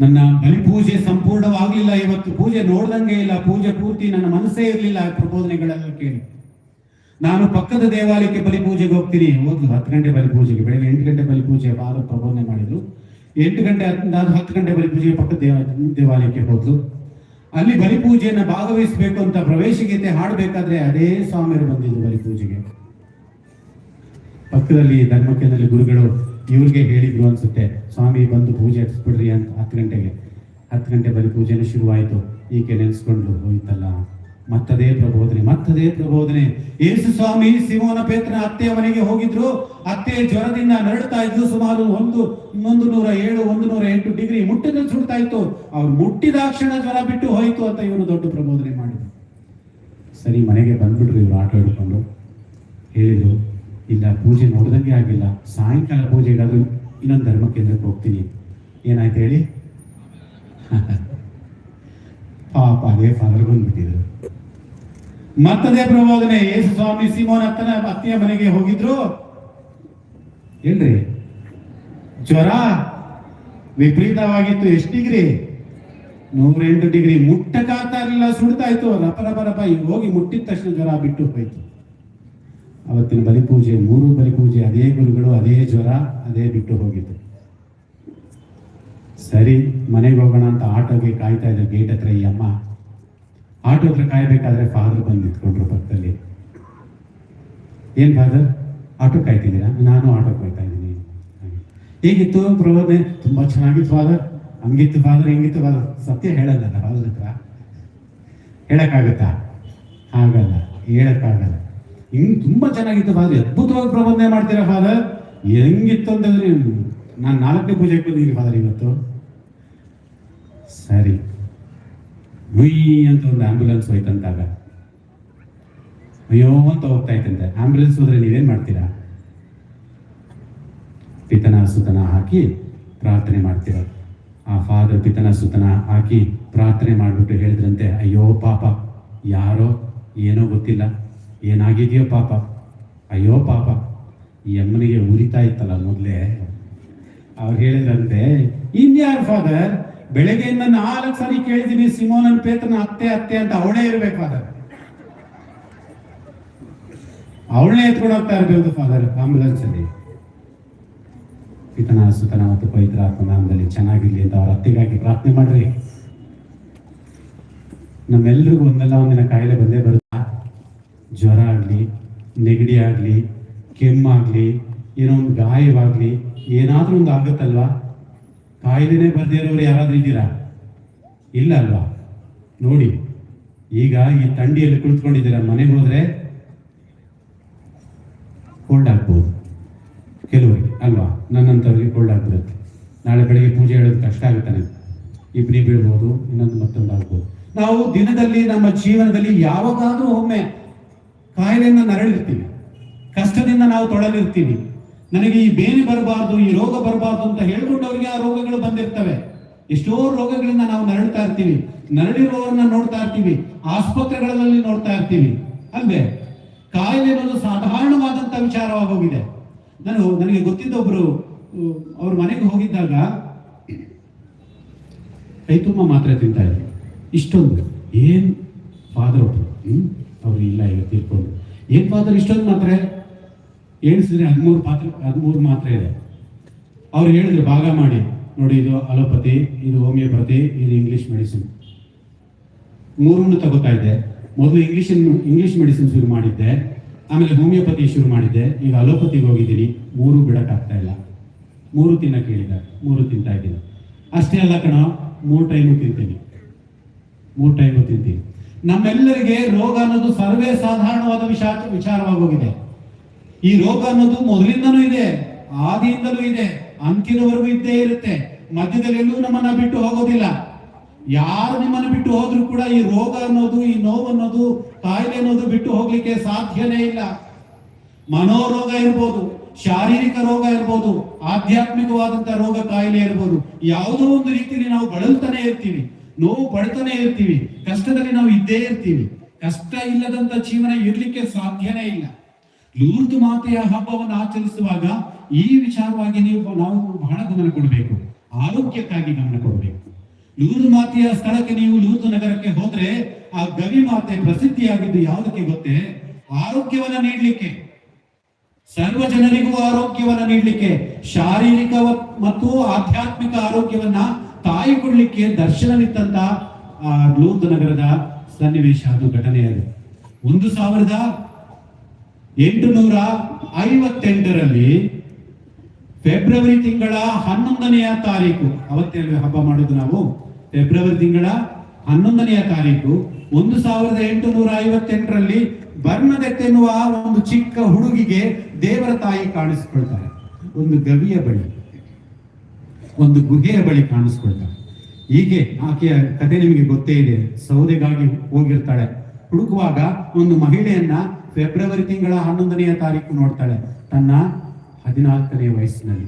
ನನ್ನ ಬಲಿ ಪೂಜೆ ಸಂಪೂರ್ಣವಾಗಲಿಲ್ಲ ಇವತ್ತು ಪೂಜೆ ನೋಡ್ದಂಗೆ ಇಲ್ಲ, ಪೂಜೆ ಪೂರ್ತಿ ನನ್ನ ಮನಸ್ಸೇ ಇರಲಿಲ್ಲ ಪ್ರಬೋಧನೆಗಳೆಲ್ಲ ಕೇಳಿ. ನಾನು ಪಕ್ಕದ ದೇವಾಲಯಕ್ಕೆ ಬಲಿ ಪೂಜೆಗೆ ಹೋಗ್ತೀನಿ, ಹೋದ್ಲು, ಹತ್ತು ಗಂಟೆ ಬಲಿ ಪೂಜೆಗೆ, ಬೆಳಗ್ಗೆ ಎಂಟು ಗಂಟೆ ಬಲಿ ಪೂಜೆ, ಬಾರ ಪ್ರಬೋಧನೆ ಮಾಡಿದ್ರು. ಎಂಟು ಗಂಟೆ ಹತ್ತು ಹತ್ತು ಗಂಟೆ ಬಲಿ ಪೂಜೆಗೆ ಪಕ್ಕದ ದೇವ, ದೇವಾಲಯಕ್ಕೆ ಹೋದ್ಲು. ಅಲ್ಲಿ ಬಲಿ ಪೂಜೆಯನ್ನ ಭಾಗವಹಿಸಬೇಕು ಅಂತ ಪ್ರವೇಶಗೀತೆ ಹಾಡಬೇಕಾದ್ರೆ ಅದೇ ಸ್ವಾಮಿಯರು ಬಂದಿದ್ದು ಬಲಿ ಪೂಜೆಗೆ. ಪಕ್ಕದಲ್ಲಿ ಧರ್ಮಕ್ಕೆ ಗುರುಗಳು ಇವ್ರಿಗೆ ಹೇಳಿದ್ರು ಅನ್ಸುತ್ತೆ, ಸ್ವಾಮಿ, ಬಂದು ಪೂಜೆ ಹಚ್ಬಿಡ್ರಿ ಅಂತ. ಹತ್ತು ಗಂಟೆಗೆ, ಹತ್ತು ಗಂಟೆ ಬರೀ ಪೂಜೆನೂ ಶುರುವಾಯಿತು. ಈಕೆ ನೆನೆಸ್ಕೊಂಡು, ಹೋಯ್ತಲ್ಲ, ಮತ್ತದೇ ಪ್ರಬೋಧನೆ ಮತ್ತದೇ ಪ್ರಬೋಧನೆ. ಯೇಸು ಸ್ವಾಮಿ, ಸಿಮೋನ ಪೇತ್ರನ ಅತ್ತೆಯ ಮನೆಗೆ ಹೋಗಿದ್ರು. ಅತ್ತೆ ಜ್ವರದಿಂದ ನರಡ್ತಾ ಇದ್ರು ಸುಮಾರು ಒಂದು ಒಂದು ನೂರ ಏಳು, ಒಂದು ನೂರ ಎಂಟು ಡಿಗ್ರಿ ಮುಟ್ಟಿದ್ರೆ ಸುಡ್ತಾ ಇತ್ತು. ಅವ್ರು ಮುಟ್ಟಿದಾಕ್ಷಣ ಜ್ವರ ಬಿಟ್ಟು ಹೋಯಿತು ಅಂತ ಇವನು ದೊಡ್ಡ ಪ್ರಬೋಧನೆ ಮಾಡಿದ್ರು. ಸರಿ, ಮನೆಗೆ ಬಂದ್ಬಿಟ್ರು ಇವರು ಆಟ ಹಿಡ್ಕೊಂಡು. ಹೇಳಿದ್ರು ಇಲ್ಲ ಪೂಜೆ ನೋಡಿದಂಗೆ ಆಗಿಲ್ಲ. ಸಾಯಂಕಾಲ ಪೂಜೆ ಇಡೋದು ಇನ್ನೊಂದು ಧರ್ಮ ಕೇಂದ್ರಕ್ಕೆ ಹೋಗ್ತೀನಿ. ಏನಾಯ್ತು ಹೇಳಿ? ಪಾಪ ಅದೇ ಫಾದರ್ ಬಂದ್ಬಿಟ್ಟಿದ್ರು. ಮತ್ತದೇ ಪ್ರಬೋಧನೆ ಯೇಸು ಸ್ವಾಮಿ ಸಿಮೋನ್ ಅತ್ತನ ಅತ್ತೆಯ ಮನೆಗೆ ಹೋಗಿದ್ರು. ಏನ್ರಿ? ಜ್ವರ ವಿಪರೀತವಾಗಿತ್ತು. ಎಷ್ಟು ಡಿಗ್ರಿ? ನೂರೆಂಟು ಡಿಗ್ರಿ. ಮುಟ್ಟಕ್ಕಾಗ್ತಾ ಇರಲಿಲ್ಲ. ಸುಡ್ತಾ ಇತ್ತು. ರಪ ರಪ ಹೋಗಿ ಮುಟ್ಟಿದ ತಕ್ಷಣ ಜ್ವರ ಬಿಟ್ಟು ಹೋಯ್ತು. ಅವತ್ತಿನ ಬಲಿಪೂಜೆ, ಮೂರು ಬಲಿಪೂಜೆ, ಅದೇ ಗುರುಗಳು, ಅದೇ ಜ್ವರ, ಅದೇ ಬಿಟ್ಟು ಹೋಗಿದ್ದು ಸರಿ, ಮನೆಗೆ ಹೋಗೋಣ ಅಂತ ಆಟೋಗೆ ಕಾಯ್ತಾ ಇದ್ದ ಗೇಟ್ ಹತ್ರ ಈ ಅಮ್ಮ, ಆಟೋ ಹತ್ರ ಕಾಯ್ಬೇಕಾದ್ರೆ ಫಾದರ್ ಬಂದು ನಿಂತ್ಕೊಂಡ್ರು ಪಕ್ಕದಲ್ಲಿ. ಏನ್ ಫಾದರ್ ಆಟೋ ಕಾಯ್ತಿದ್ದೀರಾ? ನಾನು ಆಟೋ ಕಾಯ್ತಾ ಇದ್ದೀನಿ. ಹೇಗಿತ್ತು ಪ್ರಬೋಧನೆ ತುಂಬಾ ಚೆನ್ನಾಗಿತ್ತು ಫಾದರ್ ಹಂಗಿತ್ತು ಫಾದರ್ ಹೆಂಗಿತ್ತು ಫಾದರ್ ಸತ್ಯ ಹೇಳಲ್ಲ ಫಾದರ್ ಹತ್ರ. ಹೇಳಕ್ಕಾಗತ್ತಾ? ಆಗಲ್ಲ. ಹೇಳಕ್ಕಾಗಲ್ಲ. ಹಿಂಗ್ ತುಂಬಾ ಚೆನ್ನಾಗಿತ್ತು ಫಾದರ್. ಅದ್ಭುತವಾಗಿ ಪ್ರಬಂಧ ಮಾಡ್ತೀರಾ ಫಾದರ್? ಹೆಂಗಿತ್ತು ಅಂತಂದ್ರೆ ನಾನು ನಾಲ್ಕನೇ ಪೂಜೆಗೆ ಬಂದಿದ್ದೀನಿ ಫಾದರ್ ಇವತ್ತು. ಸರಿ. ಹುಯ್ ಅಂತ ಒಂದು ಆಂಬ್ಯುಲೆನ್ಸ್ ಹೋಯ್ತಂತಾಗ. ಅಯ್ಯೋ ಅಂತ ಹೋಗ್ತಾ ಇತ್ತಂತೆ ಆಂಬ್ಯುಲೆನ್ಸ್ ಹೋದ್ರೆ ನೀವೇನ್ ಮಾಡ್ತೀರಾ? ಪಿತನ ಸುತನ ಹಾಕಿ ಪ್ರಾರ್ಥನೆ ಮಾಡ್ತೀರ? ಆ ಫಾದರ್ ಪಿತನ ಸುತನ ಹಾಕಿ ಪ್ರಾರ್ಥನೆ ಮಾಡ್ಬಿಟ್ಟು ಹೇಳಿದ್ರಂತೆ, ಅಯ್ಯೋ ಪಾಪ, ಯಾರೋ ಏನೋ ಗೊತ್ತಿಲ್ಲ ಏನಾಗಿದೆಯೋ ಪಾಪ. ಅಯ್ಯೋ ಪಾಪ. ಈ ಅಮ್ಮನಿಗೆ ಉರಿತಾ ಇತ್ತಲ್ಲ ಮೊದಲೇ. ಅವ್ರು ಹೇಳಿದ್ರಂತೆ, ಇನ್ಯಾರ್ ಫಾದರ್ ಬೆಳಗ್ಗೆಯಿಂದ ನಾಲ್ಕು ಸಾರಿ ಕೇಳಿದೀನಿ ಸಿಮೋನನ್ ಪೇತ್ರನ ಅತ್ತೆ ಅತ್ತೆ ಅಂತ ಅವಳೇ ಇರ್ಬೇಕು ಫಾದರ್ ಅವಳೇ ಎತ್ಕೊಂಡು ಹೋಗ್ತಾ ಇರ್ಬೇಕು ಫಾದರ್ ಆಂಬುಲೆನ್ಸ್ ಅಲ್ಲಿ. ಪಿತನ ಸುತನ ಮತ್ತು ಪವಿತ್ರ ಆತ್ಮನಾಮದಲ್ಲಿ ಚೆನ್ನಾಗಿರ್ಲಿ ಅಂತ ಅವ್ರ ಅತ್ತೆಗಾಗಿ ಪ್ರಾರ್ಥನೆ ಮಾಡ್ರಿ. ನಮ್ಮೆಲ್ರಿಗೂ ಒಂದಲ್ಲ ಒಂದಿನ ಕಾಯಿಲೆ ಬಂದೇ ಬರುತ್ತಾ. ಜ್ವರ ಆಗಲಿ, ನೆಗಡಿ ಆಗಲಿ, ಕೆಮ್ಮಾಗಲಿ ಏನೋ ಒಂದು ಗಾಯವಾಗಲಿ, ಏನಾದರೂ ಒಂದು ಆಗುತ್ತಲ್ವಾ? ಕಾಯಿಲೆನೇ ಬರದೇ ಇರೋರು ಯಾರಾದರೂ ಇದ್ದೀರಾ? ಇಲ್ಲ ಅಲ್ವಾ? ನೋಡಿ, ಈಗ ಈ ಥಂಡಿಯಲ್ಲಿ ಕುಳಿತುಕೊಂಡಿದ್ದೀರಾ? ಮನೆಗೆ ಹೋದರೆ ಕೋಲ್ಡ್ ಆಗ್ಬೋದು. ಕೆಲವರಿಗೆ, ಅಲ್ವಾ? ನನ್ನಂಥವ್ರಿಗೆ ಕೋಲ್ಡ್ ಆಗ್ಬಿಡುತ್ತೆ. ನಾಳೆ ಬೆಳಿಗ್ಗೆ ಪೂಜೆ ಹೇಳೋದು ಕಷ್ಟ ಆಗುತ್ತೆ ಇಬ್ಬರಿ ಬೀಳ್ಬೋದು, ಇನ್ನೊಂದು ಮತ್ತೊಂದು ಆಗ್ಬೋದು. ನಾವು ದಿನದಲ್ಲಿ ನಮ್ಮ ಜೀವನದಲ್ಲಿ ಯಾವಾಗಾದ್ರೂ ಒಮ್ಮೆ ಕಾಯಿಲೆಯಿಂದ ನರಳಿರ್ತೀವಿ. ಕಷ್ಟದಿಂದ ನಾವು ತೊಳಲಿರ್ತೀವಿ. ನನಗೆ ಈ ಬೇನೆ ಬರಬಾರ್ದು, ಈ ರೋಗ ಬರಬಾರ್ದು ಅಂತ ಹೇಳ್ಕೊಂಡವ್ರಿಗೆ ಆ ರೋಗಗಳು ಬಂದಿರ್ತವೆ. ಎಷ್ಟೋ ರೋಗಗಳಿಂದ ನಾವು ನರಳ್ತಾ ಇರ್ತೀವಿ. ನರಳಿರುವವರನ್ನ ನೋಡ್ತಾ ಇರ್ತೀವಿ. ಆಸ್ಪತ್ರೆಗಳಲ್ಲಿ ನೋಡ್ತಾ ಇರ್ತೀವಿ. ಅಲ್ವೇ? ಕಾಯಿಲೆ ಅನ್ನೋದು ಸಾಧಾರಣವಾದಂತ ವಿಚಾರವಾಗೋಗಿದೆ. ನಾನು, ನನಗೆ ಗೊತ್ತಿದ್ದ ಒಬ್ರು ಅವ್ರ ಮನೆಗೆ ಹೋಗಿದ್ದಾಗ ಕೈ ತುಂಬ ಮಾತ್ರೆ ತಿಂತಾ ಇದ್ರು. ಇಷ್ಟೊಂದು. ಏನ್ ಫಾದರ್ ಒಬ್ರು? ಅವ್ರು ಇಲ್ಲ ಈಗ ತೀರ್ಕೊಂಡು. ಏನ್ ಪಾತ್ರ? ಇಷ್ಟೊಂದು ಮಾತ್ರ. ಎಣಿಸಿದ್ರೆ ಹದಿಮೂರು ಪಾತ್ರ, ಹದಿಮೂರು ಮಾತ್ರೆ ಇದೆ. ಅವ್ರು ಹೇಳಿದ್ರು, ಭಾಗ ಮಾಡಿ. ನೋಡಿ, ಇದು ಅಲೋಪತಿ, ಇದು ಹೋಮಿಯೋಪತಿ, ಇದು ಇಂಗ್ಲಿಷ್ ಮೆಡಿಸಿನ್. ಮೂರನ್ನು ತಗೋತಾ ಇದ್ದೆ ಮೊದಲು ಇಂಗ್ಲಿಷ್ ಇಂಗ್ಲಿಷ್ ಮೆಡಿಸಿನ್ ಶುರು ಮಾಡಿದ್ದೆ. ಆಮೇಲೆ ಹೋಮಿಯೋಪತಿ ಶುರು ಮಾಡಿದ್ದೆ. ಈಗ ಅಲೋಪತಿಗೆ ಹೋಗಿದ್ದೀನಿ. ಮೂರು ಬಿಡೋಕ್ಕಾಗ್ತಾ ಇಲ್ಲ. ಮೂರು ತಿನ್ನಕ್ಕೆ ಹೇಳಿದ ಮೂರು ತಿಂತಾ ಇದ್ದೀನಿ. ಅಷ್ಟೇ ಅಲ್ಲ ಕಣ, ಮೂರು ಟೈಮು ತಿಂತೀನಿ. ಮೂರು ಟೈಮು ತಿಂತೀನಿ. ನಮ್ಮೆಲ್ಲರಿಗೆ ರೋಗ ಅನ್ನೋದು ಸರ್ವೇ ಸಾಧಾರಣವಾದ ವಿಚಾರ ವಿಚಾರವಾಗೋಗಿದೆ. ಈ ರೋಗ ಅನ್ನೋದು ಮೊದಲಿಂದನೂ ಇದೆ, ಆದಿಯಿಂದಲೂ ಇದೆ ಅಂತಿನವರೆಗೂ ಇದ್ದೇ ಇರುತ್ತೆ. ಮಧ್ಯದಲ್ಲಿ ಎಲ್ಲೂ ನಮ್ಮನ್ನ ಬಿಟ್ಟು ಹೋಗೋದಿಲ್ಲ. ಯಾರು ನಿಮ್ಮನ್ನು ಬಿಟ್ಟು ಹೋದ್ರೂ ಕೂಡ ಈ ರೋಗ ಅನ್ನೋದು, ಈ ನೋವು ಅನ್ನೋದು, ಕಾಯಿಲೆ ಅನ್ನೋದು ಬಿಟ್ಟು ಹೋಗ್ಲಿಕ್ಕೆ ಸಾಧ್ಯನೇ ಇಲ್ಲ. ಮನೋರೋಗ ಇರ್ಬೋದು, ಶಾರೀರಿಕ ರೋಗ ಇರ್ಬೋದು ಆಧ್ಯಾತ್ಮಿಕವಾದಂತ ರೋಗ ಕಾಯಿಲೆ ಇರ್ಬೋದು, ಯಾವುದೋ ಒಂದು ರೀತಿಯಲ್ಲಿ ನಾವು ಬಳಲ್ತಾನೆ ಇರ್ತೀವಿ. ನೋವು ಪಡ್ತಾನೆ ಇರ್ತೀವಿ. ಕಷ್ಟದಲ್ಲಿ ನಾವು ಇದ್ದೇ ಇರ್ತೀವಿ. ಕಷ್ಟ ಇಲ್ಲದಂತ ಜೀವನ ಇರ್ಲಿಕ್ಕೆ ಸಾಧ್ಯನೇ ಇಲ್ಲ. ಲೂರ್ದು ಮಾತೆಯ ಹಬ್ಬವನ್ನು ಆಚರಿಸುವಾಗ ಈ ವಿಚಾರವಾಗಿ ನೀವು ನಾವು ಬಹಳ ಗಮನ ಕೊಡಬೇಕು. ಆರೋಗ್ಯಕ್ಕಾಗಿ ಗಮನ ಕೊಡಬೇಕು. ಲೂರ್ದು ಮಾತೆಯ ಸ್ಥಳಕ್ಕೆ ನೀವು ಲೂರ್ದು ನಗರಕ್ಕೆ ಹೋದ್ರೆ ಆ ಗವಿ ಮಾತೆ ಪ್ರಸಿದ್ಧಿಯಾಗಿದ್ದು ಯಾವುದಕ್ಕೆ ಗೊತ್ತೇ? ಆರೋಗ್ಯವನ್ನ ನೀಡ್ಲಿಕ್ಕೆ. ಸರ್ವ ಜನರಿಗೂ ಆರೋಗ್ಯವನ್ನ ನೀಡಲಿಕ್ಕೆ. ಶಾರೀರಿಕ ಮತ್ತು ಆಧ್ಯಾತ್ಮಿಕ ಆರೋಗ್ಯವನ್ನ ತಾಯಿ ಕೊಡ್ಲಿಕ್ಕೆ ದರ್ಶನವಿತ್ತಂತ ಆ ಲೂರ್ದು ನಗರದ ಸನ್ನಿವೇಶ ಅದು ಘಟನೆ ಒಂದು ಸಾವಿರದ ಎಂಟುನೂರ ಐವತ್ತೆಂಟರಲ್ಲಿ ಫೆಬ್ರವರಿ ತಿಂಗಳ ಹನ್ನೊಂದನೆಯ ತಾರೀಕು, ಅವತ್ತೇ ಅಲ್ವೇ ಹಬ್ಬ ಮಾಡೋದು ನಾವು? ಫೆಬ್ರವರಿ ತಿಂಗಳ ಹನ್ನೊಂದನೆಯ ತಾರೀಕು, ಒಂದು ಸಾವಿರದ ಎಂಟುನೂರ ಐವತ್ತೆಂಟರಲ್ಲಿ ಎನ್ನುವ ಒಂದು ಚಿಕ್ಕ ಹುಡುಗಿಗೆ ದೇವರ ತಾಯಿ ಕಾಣಿಸಿಕೊಳ್ತಾರೆ. ಒಂದು ಗವಿಯ ಬಳಿ. ಒಂದು ಗುಹೆಯ ಬಳಿ ಕಾಣಿಸ್ಕೊಳ್ತಾಳೆ. ಹೀಗೆ ಆಕೆಯ ಕತೆ ನಿಮಗೆ ಗೊತ್ತೇ ಇದೆ. ಸೌದೆಗಾಗಿ ಹೋಗಿರ್ತಾಳೆ. ಹುಡುಕುವಾಗ ಒಂದು ಮಹಿಳೆಯನ್ನ ಫೆಬ್ರವರಿ ತಿಂಗಳ ಹನ್ನೊಂದನೆಯ ತಾರೀಕು ನೋಡ್ತಾಳೆ. ತನ್ನ ಹದಿನಾಲ್ಕನೇ ವಯಸ್ಸಿನಲ್ಲಿ.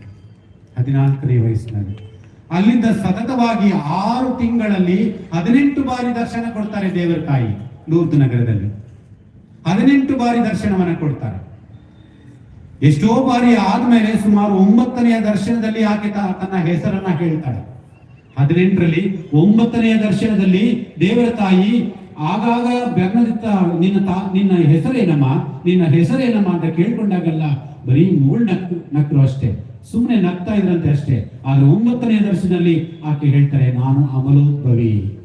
ಹದಿನಾಲ್ಕನೇ ವಯಸ್ಸಿನಲ್ಲಿ. ಅಲ್ಲಿಂದ ಸತತವಾಗಿ ಆರು ತಿಂಗಳಲ್ಲಿ ಹದಿನೆಂಟು ಬಾರಿ ದರ್ಶನ ಕೊಡ್ತಾರೆ ದೇವರ ತಾಯಿ ಲೂರ್ದು ನಗರದಲ್ಲಿ. ಹದಿನೆಂಟು ಬಾರಿ ದರ್ಶನವನ್ನ ಕೊಡ್ತಾರೆ. ಎಷ್ಟೋ ಬಾರಿ ಆದ್ಮೇಲೆ ಸುಮಾರು ಒಂಬತ್ತನೆಯ ದರ್ಶನದಲ್ಲಿ ಆಕೆ ತನ್ನ ಹೆಸರನ್ನ ಹೇಳ್ತಾಳೆ. ಹದಿನೆಂಟರಲ್ಲಿ ಒಂಬತ್ತನೆಯ ದರ್ಶನದಲ್ಲಿ ದೇವರ ತಾಯಿ, ಆಗಾಗ ಬೆನ್ನದಿತ್ತ ನಿನ್ನ ತಾ, ನಿನ್ನ ಹೆಸರೇನಮ್ಮ? ನಿನ್ನ ಹೆಸರೇನಮ್ಮ? ಅಂತ ಕೇಳ್ಕೊಂಡಾಗಲ್ಲ, ಬರೀ ಮೂಳ್ ನಕ್ ನಕ್ರು ಅಷ್ಟೇ. ಸುಮ್ಮನೆ ನಗ್ತಾ ಇದ್ರಂತೆ ಅಷ್ಟೇ. ಆದ್ರೆ ಒಂಬತ್ತನೆಯ ದರ್ಶನದಲ್ಲಿ ಆಕೆ ಹೇಳ್ತಾರೆ, ನಾನು ಅಮಲೋದ್ಭವಿ.